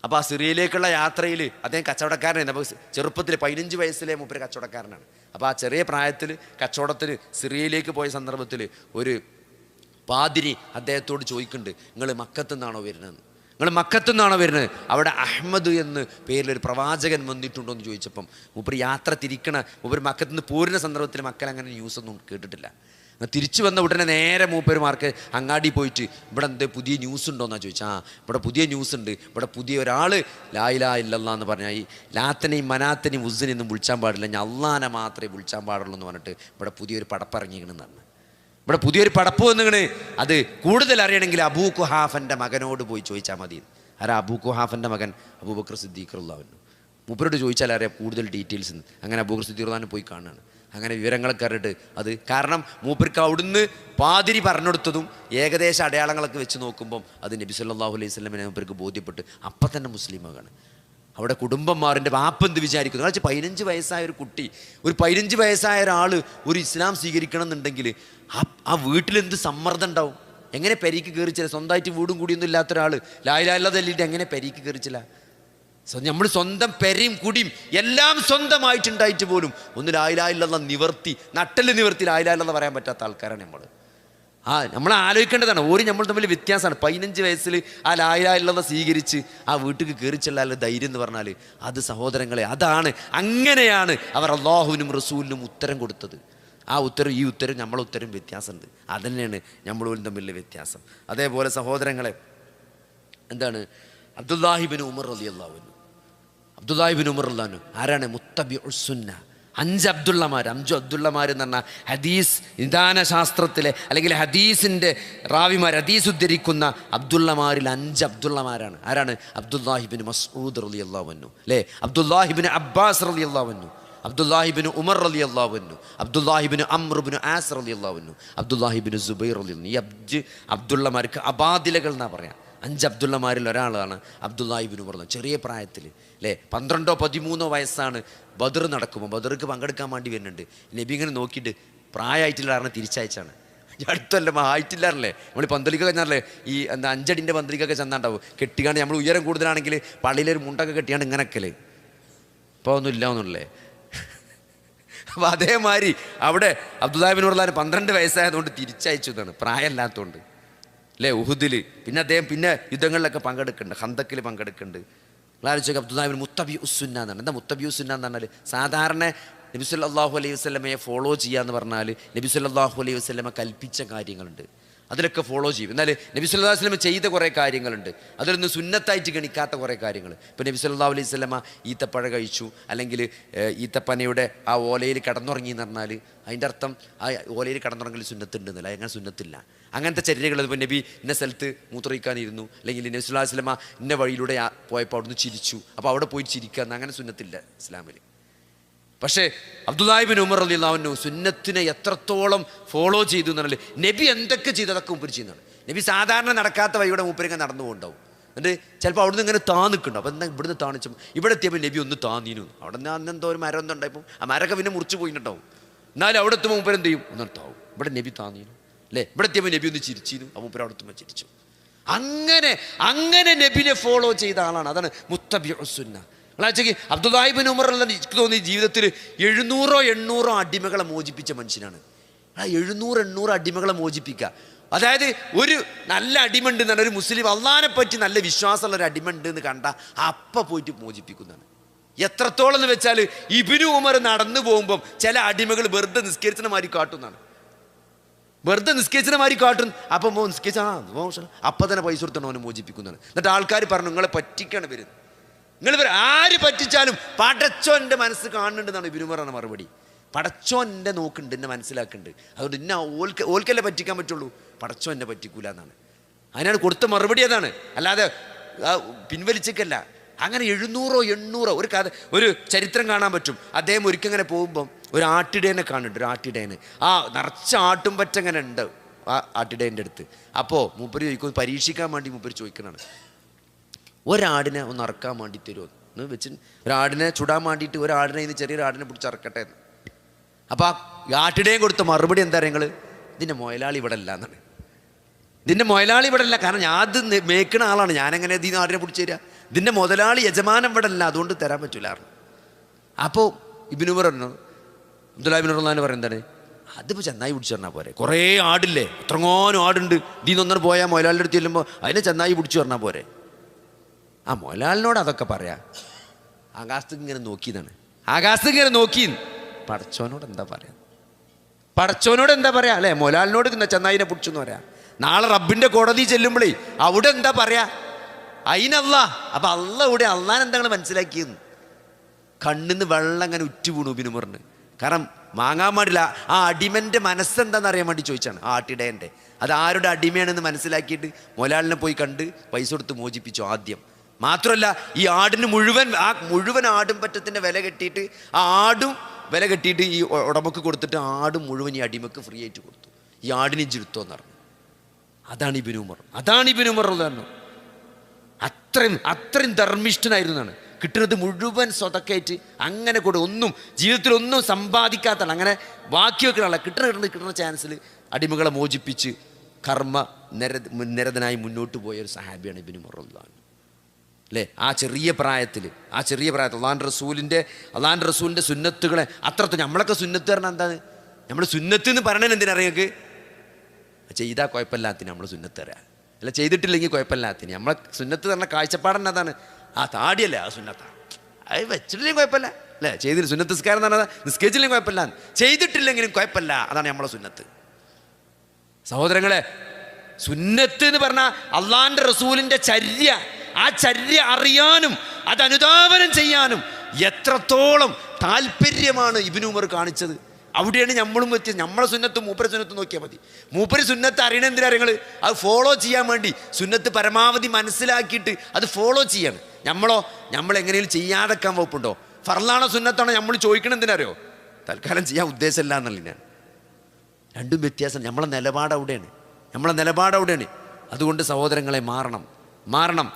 അപ്പോൾ ആ സിറിയയിലേക്കുള്ള യാത്രയിൽ അദ്ദേഹം കച്ചവടക്കാരനായിരുന്നു. അപ്പോൾ ചെറുപ്പത്തിൽ പതിനഞ്ച് വയസ്സിലെ മൂപ്പര് കച്ചവടക്കാരനാണ്. അപ്പോൾ ആ ചെറിയ പ്രായത്തിൽ കച്ചവടത്തിൽ സിറിയയിലേക്ക് പോയ സന്ദർഭത്തിൽ ഒരു പാതിരി അദ്ദേഹത്തോട് ചോദിക്കുന്നുണ്ട് നിങ്ങൾ മക്കത്തുനിന്നാണോ വരുന്നത്? നിങ്ങൾ മക്കത്തുനിന്നാണോ വരുന്നത്? അവിടെ അഹമ്മദ് എന്ന് പേരിലൊരു പ്രവാചകൻ വന്നിട്ടുണ്ടോ എന്ന് ചോദിച്ചപ്പം മൂപ്പര് യാത്ര തിരിക്കണ മൂപ്പര് മക്കത്തുനിന്ന് പോരുന്ന സന്ദർഭത്തിൽ മക്കൾ അങ്ങനെ ന്യൂസ് ഒന്നും കേട്ടിട്ടില്ല. തിരിച്ചു വന്ന ഉടനെ നേരെ മൂപ്പരുമാർക്ക് അങ്ങാടി പോയിട്ട് ഇവിടെ എന്ത് പുതിയ ന്യൂസ് ഉണ്ടോയെന്നാ ചോദിച്ചാൽ ആ ഇവിടെ പുതിയ ന്യൂസ് ഉണ്ട്. ഇവിടെ പുതിയ ഒരാൾ ലായിലാ ഇല്ലല്ലാ എന്ന് പറഞ്ഞാൽ ഈ ലാത്തനെയും മനാത്തനെയും ഉസ്സിനെയൊന്നും വിളിച്ചാൻ പാടില്ല. ഞാൻ അള്ളാനെ മാത്രമേ വിളിച്ചാൻ പാടുള്ളൂ എന്ന് പറഞ്ഞിട്ട് ഇവിടെ പുതിയൊരു പടപ്പിറങ്ങിക്കണമെന്നാണ് ഇവിടെ പുതിയൊരു പടപ്പ് വന്നിങ്ങനെ അത് കൂടുതൽ അറിയണമെങ്കിൽ അബൂ കുഹാഫന്റെ മകനോട് പോയി ചോദിച്ചാൽ മതി. ആരാ അബൂ കുഹാഫന്റെ മകൻ? അബൂബക്കർ സിദ്ദീഖറുള്ളവന്നു മൂപ്പരോട് ചോദിച്ചാൽ അറിയാം കൂടുതൽ ഡീറ്റെയിൽസ് അങ്ങനെ അബൂബക്കർ സിദ്ദീഖുല്ലാനെ പോയി കാണുകയാണ്. അങ്ങനെ വിവരങ്ങളൊക്കെ അറിയിട്ട് അത് കാരണം മൂപ്പർക്ക് അവിടുന്ന് പാതിരി പറഞ്ഞെടുത്തതും ഏകദേശ അടയാളങ്ങളൊക്കെ വെച്ച് നോക്കുമ്പം അത് നബി സല്ലാഹു അലൈഹി സ്വലമിനെ മൂപ്പർക്ക് ബോധ്യപ്പെട്ട് അപ്പം തന്നെ മുസ്ലിമാകാണ്. അവിടെ കുടുംബന്മാരുടെ വാപ്പ് എന്ത് വിചാരിക്കുന്നു? വെച്ചാൽ പതിനഞ്ച് വയസ്സായ ഒരു കുട്ടി ഒരു പതിനഞ്ച് വയസ്സായ ഒരാൾ ഒരു ഇസ്ലാം സ്വീകരിക്കണം എന്നുണ്ടെങ്കിൽ ആ ആ വീട്ടിലെന്ത് സമ്മർദ്ദം ഉണ്ടാവും? എങ്ങനെ പരിക്ക് കയറിച്ചില്ല? സ്വന്തമായിട്ട് വീടും കൂടിയൊന്നും ഇല്ലാത്ത ഒരാൾ ലായിലാല്ലാതെ എങ്ങനെ പരിക്ക് കയറിച്ചില്ല? നമ്മൾ സ്വന്തം പെരയും കുടിയും എല്ലാം സ്വന്തമായിട്ടുണ്ടായിട്ട് പോലും ഒന്ന് ലായിലായില്ലെന്ന നിവർത്തി നട്ടൽ നിവർത്തി ലായിലായില്ലെന്ന് പറയാൻ പറ്റാത്ത ആൾക്കാരാണ് നമ്മൾ ആ നമ്മൾ ആലോചിക്കേണ്ടതാണ്. ഒരു നമ്മൾ തമ്മിൽ വ്യത്യാസമാണ്. പതിനഞ്ച് വയസ്സിൽ ആ ലായിലായില്ലെന്ന സ്വീകരിച്ച് ആ വീട്ടിൽ കയറി ചെല്ലാനുള്ള ധൈര്യം എന്ന് പറഞ്ഞാൽ അത് സഹോദരങ്ങളെ അതാണ്. അങ്ങനെയാണ് അവർ അള്ളാഹുവിനും റസൂലിനും ഉത്തരം കൊടുത്തത്. ആ ഉത്തരം ഈ ഉത്തരം നമ്മളെ ഉത്തരം വ്യത്യാസമുണ്ട്. അതന്നെയാണ് നമ്മളും തമ്മിലുള്ള വ്യത്യാസം. അതേപോലെ സഹോദരങ്ങളെ എന്താണ്? അബ്ദുല്ലാഹിബിൻ ഉമർ അള്ളാഹുവിന് അബ്ദുല്ലാഹിബിൻ അള്ളാഹു ആരാണ്? മുത്തബി ഉസുന്ന അഞ്ച് അബ്ദുള്ളമാർ അഞ്ച് അബ്ദുള്ളമാർ എന്ന് പറഞ്ഞാൽ ഹദീസ് നിദാന ശാസ്ത്രത്തിലെ അല്ലെങ്കിൽ ഹദീസിന്റെ റാവിമാർ ഹദീസ് ഉദ്ധരിക്കുന്ന അബ്ദുള്ളമാരിൽ അഞ്ച് അബ്ദുള്ളമാരാണ്. ആരാണ്? അബ്ദുല്ലാഹിബിൻ മസ്ഊദ് റലി അള്ളാവന്നു അല്ലേ? അബ്ദുല്ലാഹിബിൻ അബ്ബാസ് റലി അള്ളാവന്നു അബ്ദുല്ലാഹിബിന് ഉമർ അലി അള്ളാഹുന്നു അബ്ദുല്ലാഹിബിന് അമ്രുബിന് ആസ് അലി അള്ളാഹുന്നു അബ്ദുല്ലാഹിബിന് സുബൈർ അലി ഈ അബ്ജ് അബ്ദുള്ളമാർക്ക് അബാദിലകൾ എന്നാ പറയാം. അഞ്ച് അബ്ദുള്ളമാരിൽ ഒരാളാണ് അബ്ദുല്ലാഹിബിന് ഉമർ ചെറിയ പ്രായത്തിൽ അല്ലേ പന്ത്രണ്ടോ പതിമൂന്നോ വയസ്സാണ് ബദർ നടക്കുമ്പോൾ ബദർക്ക് പങ്കെടുക്കാൻ വേണ്ടി വരുന്നുണ്ട്. നബി ഇങ്ങനെ നോക്കിയിട്ട് പ്രായമായിട്ടില്ല കാരണം തിരിച്ചയച്ചാണ് അടുത്തല്ല ആയിട്ടില്ലാറല്ലേ? നമ്മൾ പന്തലിക്കൊക്കെ കഴിഞ്ഞാറല്ലേ ഈ എന്താ അഞ്ചടിന്റെ പന്തലിക്കൊക്കെ ചെന്നാണ്ടാവും. കെട്ടിക്കാണ്ട് നമ്മൾ ഉയരം കൂടുതലാണെങ്കിൽ പള്ളിയിലൊരു മുണ്ടൊക്കെ കെട്ടിയാണ്ട് ഇങ്ങനെയൊക്കെ ഇപ്പോൾ ഒന്നും ഇല്ല ഒന്നുമില്ലേ? അപ്പോൾ അതേമാതിരി അവിടെ ഉർലാൻ പന്ത്രണ്ട് വയസ്സായതുകൊണ്ട് തിരിച്ചയച്ചു എന്നാണ്. പ്രായമല്ലാത്തതുകൊണ്ട് അല്ലേ ഉഹുദിൽ പിന്നെ അദ്ദേഹം പിന്നെ യുദ്ധങ്ങളിലൊക്കെ പങ്കെടുക്കുന്നുണ്ട്. ഹന്തക്കിൽ പങ്കെടുക്കുന്നുണ്ട്. ആലോചിച്ചു അബ്ദുദാബിൻ മുത്തബി ഉസുന്ന എന്നാണ്. എന്താ മുത്തബി ഉസുന്ന എന്ന് പറഞ്ഞാൽ സാധാരണ നബി സല്ലല്ലാഹു അലൈഹി വസ്ലമയെ ഫോളോ ചെയ്യുക എന്ന് പറഞ്ഞാൽ നബി സല്ലല്ലാഹു അലൈഹി വസ്ലമ കൽപ്പിച്ച കാര്യങ്ങളുണ്ട്. അതിലൊക്കെ ഫോളോ ചെയ്യും. എന്നാൽ നബി സല്ലാ വസ്ലമ ചെയ്ത കുറേ കാര്യങ്ങളുണ്ട്. അതിലൊന്നും സുന്നത്തായിട്ട് ഗണിക്കാത്ത കുറേ കാര്യങ്ങൾ. ഇപ്പോൾ നബി സല്ലല്ലാഹു അലൈഹി സ്വലമ ഈത്തപ്പഴ കഴിച്ചു. അല്ലെങ്കിൽ ഈത്തപ്പനയുടെ ആ ഓലയിൽ കിടന്നുറങ്ങി എന്ന് പറഞ്ഞാൽ അതിന്റെ അർത്ഥം ആ ഓലയിൽ കിടന്നുറങ്ങൽ സുന്നത്തുണ്ടെന്നില്ല അങ്ങനെ സുന്നത്തില്ല. അങ്ങനത്തെ ചര്യകൾ ഇപ്പോൾ നബി ഇന്ന സ്ഥലത്ത് മൂത്രയിക്കാനിരുന്നു അല്ലെങ്കിൽ നബി അലൈഹി വസ്ലമ ഇന്ന വഴിയിലൂടെ പോയപ്പോൾ അവിടുന്ന് ചിരിച്ചു. അപ്പോൾ അവിടെ പോയി ചിരിക്കുക അങ്ങനെ സുന്നത്തില്ല ഇസ്ലാമിൽ പക്ഷേ അബ്ദുല്ലാഹിബിൻ ഉമർ അലി അള്ളാഹുനു സുന്നത്തിനെ എത്രത്തോളം ഫോളോ ചെയ്തു എന്നല്ലേ നബി എന്തൊക്കെ ചെയ്തു അതൊക്കെ ഉപരി ചെയ്യുന്നതാണ്. നബി സാധാരണ നടക്കാത്ത വഴിയുടെ മൂപ്പരിങ്ങനെ നടന്നു പോകുണ്ടാവും എന്നിട്ട് ചിലപ്പോൾ അവിടുന്ന് ഇങ്ങനെ താ അപ്പം എന്താ ഇവിടുന്ന് താണിച്ചു? ഇവിടെ എത്തിയപ്പോൾ നബി ഒന്ന് താന്നീനു. അവിടെ നിന്ന് അന്ന് എന്തോ ഒരു മരം എന്തോ ഉണ്ടായപ്പോൾ ആ മരമൊക്കെ പിന്നെ മുറിച്ച് പോയിട്ടുണ്ടാവും. എന്നാലും അവിടെ എത്തുമ്പോൾ മൂപ്പരം എന്ത് ചെയ്യും? ഒന്ന് താവും. ഇവിടെ നബി താന്നീനു. അല്ലേ? ഇവിടെ എത്തിയപ്പോൾ നബി ഒന്ന് ചിരിച്ചിരുന്നു ആ മൂപ്പര് അവിടെ എത്തുമ്പോൾ ചിരിച്ചു. അങ്ങനെ അങ്ങനെ നബിനെ ഫോളോ ചെയ്ത ആളാണ്. അതാണ് മുത്തബിസുന്ന അബ്ദുല്ലാഹിബിൻ ഉമർ അല്ല എനിക്ക് തോന്നി ജീവിതത്തിൽ എഴുന്നൂറോ എണ്ണൂറോ അടിമകളെ മോചിപ്പിച്ച മനുഷ്യനാണ്. ആ എഴുന്നൂറ് എണ്ണൂറ് അടിമകളെ മോചിപ്പിക്കുക. അതായത് ഒരു നല്ല അടിമ ഉണ്ട് എന്നാണ് ഒരു മുസ്ലിം അള്ളഹാനെ പറ്റി നല്ല വിശ്വാസമുള്ള ഒരു അടിമ ഉണ്ട് എന്ന് കണ്ട അപ്പം പോയിട്ട് മോചിപ്പിക്കുന്നതാണ്. എത്രത്തോളം എന്ന് വെച്ചാൽ ഇബിനു ഉമർ നടന്നു പോകുമ്പം ചില അടിമകൾ വെറുതെ നിസ്കരിച്ചിന് മാതിരി കാട്ടുന്നതാണ്. വെറുതെ നിസ്കരിച്ചിന് മാതിരി കാട്ടും. അപ്പം നിസ്കരിച്ചാ അപ്പം തന്നെ പൈസ കൊടുത്തണം അവനെ മോചിപ്പിക്കുന്നതാണ്. എന്നിട്ട് ആൾക്കാർ പറഞ്ഞു നിങ്ങളെ പറ്റിക്കാണ് വരുന്നത്. നിങ്ങൾ ഇവർ ആര് പറ്റിച്ചാലും പടച്ചോന്റെ മനസ്സ് കാണുന്നുണ്ടെന്നാണ് പറഞ്ഞ മറുപടി. പടച്ചോ എന്റെ നോക്കുന്നുണ്ട് എന്നെ മനസ്സിലാക്കുന്നുണ്ട്. അതുകൊണ്ട് ഇന്ന ഓൽക്ക് ഓൽക്കല്ലേ പറ്റിക്കാൻ പറ്റുള്ളൂ? പടച്ചോ എന്നെ പറ്റിക്കൂല എന്നാണ് അതിനാണ് കൊടുത്ത മറുപടി അതാണ്. അല്ലാതെ പിൻവലിച്ചക്കല്ല അങ്ങനെ എഴുന്നൂറോ എണ്ണൂറോ ഒരു കഥ ഒരു ചരിത്രം കാണാൻ പറ്റും. അദ്ദേഹം ഒരിക്കങ്ങനെ പോകുമ്പം ഒരു ആട്ടിടേനെ കാണുന്നുണ്ട് ഒരു ആട്ടിടേന് ആ നിറച്ച ആട്ടും പറ്റങ്ങനെ ഉണ്ട് ആ ആട്ടിടേന്റെ അടുത്ത്. അപ്പോൾ മൂപ്പര് ചോദിക്കും പരീക്ഷിക്കാൻ വേണ്ടി മൂപ്പര് ചോദിക്കണതാണ് ഒരാടിനെ ഒന്ന് അറക്കാൻ വേണ്ടി തരുമോ എന്ന് വെച്ച് ഒരാടിനെ ചുടാൻ വേണ്ടിയിട്ട് ഒരാടിനെ ഇന്ന് ചെറിയൊരു ആടിനെ പിടിച്ച് അറക്കട്ടെ എന്ന്. അപ്പോൾ ആ ആട്ടിടേയും കൊടുത്ത മറുപടി എന്താ നിങ്ങൾ ഇതിന്റെ മുയലാളി ഇവിടെ അല്ല എന്നാണ്. ഇതിന്റെ മുതലാളി ഇവിടെ അല്ല. കാരണം ഞാൻ അത് മേക്കണ ആളാണ്. ഞാനെങ്ങനെ ഇതിന് ആടിനെ പിടിച്ച് തരിക ഇതിന്റെ മുതലാളി യജമാനം ഇവിടെ അല്ല. അതുകൊണ്ട് തരാൻ പറ്റൂല അപ്പോൾ ഇബിനുമർ പറഞ്ഞു അബ്ദുല്ലാഹിബിൻ റഹ്ലാൻ എന്താണ്? അതിപ്പോൾ ചെന്നായി പിടിച്ചു പറഞ്ഞാൽ പോരെ. കുറേ ആടില്ലേ? എത്രങ്ങോനും ആടുണ്ട്. ഇതിൽ നിന്നൊന്നും പോയാൽ മുതലാളിന്റെ അടുത്ത് ചെല്ലുമ്പോൾ അതിനെ ചെന്നായി പിടിച്ചു പറഞ്ഞാൽ പോരെ. ആ മോഹൻലാലിനോട് അതൊക്കെ പറയാം. ആകാശത്ത് ഇങ്ങനെ നോക്കിയതാണ്. ആകാശത്ത് ഇങ്ങനെ നോക്കി. പടച്ചോനോട് എന്താ പറയാ? പടച്ചോനോട് എന്താ പറയാ? അല്ലേ മോലാലിനോട് ചെന്നായിനെ പിടിച്ചു എന്ന് പറയാ. നാളെ റബ്ബിന്റെ കോടതി ചെല്ലുമ്പോഴേ അവിടെ എന്താ പറയാ? അയിനല്ല. അപ്പൊ അല്ല ഇവിടെ അള്ളാൻ എന്താണ് മനസ്സിലാക്കിയെന്ന് കണ്ണിന്ന് വെള്ളം അങ്ങനെ ഉറ്റു വീണു ബിനുമറിന് കാരണം വാങ്ങാൻ പാടില്ല. ആ അടിമന്റെ മനസ്സെന്താണെന്ന് അറിയാൻ വേണ്ടി ചോദിച്ചാണ് ആ ആട്ടിടയന്റെ അത് ആരുടെ അടിമയാണെന്ന് മനസ്സിലാക്കിയിട്ട് മൊലാലിനെ പോയി കണ്ട് പൈസ കൊടുത്ത് മോചിപ്പിച്ചു ആദ്യം. മാത്രമല്ല ഈ ആടിന് മുഴുവൻ ആ മുഴുവൻ ആടും പറ്റത്തിന്റെ വില കെട്ടിയിട്ട് ആ ആടും വില കെട്ടിയിട്ട് ഈ ഉടമക്ക് കൊടുത്തിട്ട് ആടും മുഴുവൻ ഈ അടിമക്ക് ഫ്രീ ആയിട്ട് കൊടുത്തു. ഈ ആടിനെ ജിരുത്തോന്ന് പറഞ്ഞു. അതാണ് ഇബിൻ ഉമർ. അതാണ് ഇബിൻ ഉമർ പറഞ്ഞു. അത്രയും അത്രയും ധർമ്മിഷ്ഠനായിരുന്നാണ്. കിട്ടുന്നത് മുഴുവൻ സ്വതക്കായിട്ട് അങ്ങനെ കൂടെ ഒന്നും ജീവിതത്തിൽ ഒന്നും സമ്പാദിക്കാത്ത അങ്ങനെ ബാക്കി വെക്കണല്ല കിട്ടുന്ന കിട്ടുന്ന കിട്ടുന്ന ചാൻസിൽ അടിമകളെ മോചിപ്പിച്ച് കർമ്മ നിര നിരതനായി മുന്നോട്ട് പോയ ഒരു സഹാബിയാണ് ഇബിനുമർ മുറല്ലാൻ അല്ലേ ആ ചെറിയ പ്രായത്തിൽ ആ ചെറിയ പ്രായത്തിൽ അള്ളാൻ റസൂലിന്റെ അള്ളാൻ റസൂലിന്റെ സുന്നത്തുകളെ അത്രത്തും നമ്മളൊക്കെ സുന്നത്ത് പറഞ്ഞാൽ എന്താണ് നമ്മൾ സുന്നത്ത് എന്ന് പറയണത് എന്തിനറിയക്ക് ചെയ്താൽ കുഴപ്പമില്ലാത്തിന് നമ്മൾ സുന്നത്ത് തരാം അല്ല ചെയ്തിട്ടില്ലെങ്കിൽ കുഴപ്പമില്ലാത്തിന് നമ്മളെ സുന്നത്ത് തരണ കാഴ്ചപ്പാടന്നെ അതാണ്. ആ താടിയല്ലേ ആ സുന്നത്താണ് അത് വെച്ചിട്ടില്ലെങ്കിൽ കുഴപ്പമില്ല. അല്ലേ? ചെയ്തില്ല സുന്നത്ത് നിസ്കാരം എന്ന് പറഞ്ഞാൽ നിസ്കരിച്ചില്ലെങ്കിൽ കുഴപ്പമില്ല. ചെയ്തിട്ടില്ലെങ്കിലും കുഴപ്പമില്ല. അതാണ് നമ്മളെ സുന്നത്ത്. സഹോദരങ്ങളെ സുന്നത്ത് എന്ന് പറഞ്ഞാൽ അള്ളാന്റെ റസൂലിന്റെ ചര്യ. ആ ചര്യ അറിയാനും അത് അനുധാവനം ചെയ്യാനും എത്രത്തോളം താല്പര്യമാണ് ഇബിനുമർ കാണിച്ചത്. അവിടെയാണ് നമ്മളും എത്തിയത്. നമ്മളെ സുന്നത്ത് മൂപ്പര സുന്നത്ത് നോക്കിയാൽ മതി. മൂപ്പര് സുന്നത്ത് അറിയണ എന്തിനാ നിങ്ങൾ അത് ഫോളോ ചെയ്യാൻ വേണ്ടി. സുന്നത്ത് പരമാവധി മനസ്സിലാക്കിയിട്ട് അത് ഫോളോ ചെയ്യാണ്. നമ്മളോ നമ്മൾ എങ്ങനെയും ചെയ്യാതെക്കാൻ വകുപ്പുണ്ടോ? ഫർലാണോ സുന്നത്താണോ നമ്മൾ ചോദിക്കണം എന്തിനറിയോ തൽക്കാലം ചെയ്യാൻ ഉദ്ദേശമില്ല ഞാൻ. രണ്ടും വ്യത്യാസം. നമ്മളെ നിലപാട് അവിടെയാണ്. നമ്മളെ നിലപാട് അവിടെയാണ്. അതുകൊണ്ട് സഹോദരങ്ങളെ മാറണം. മാറണം.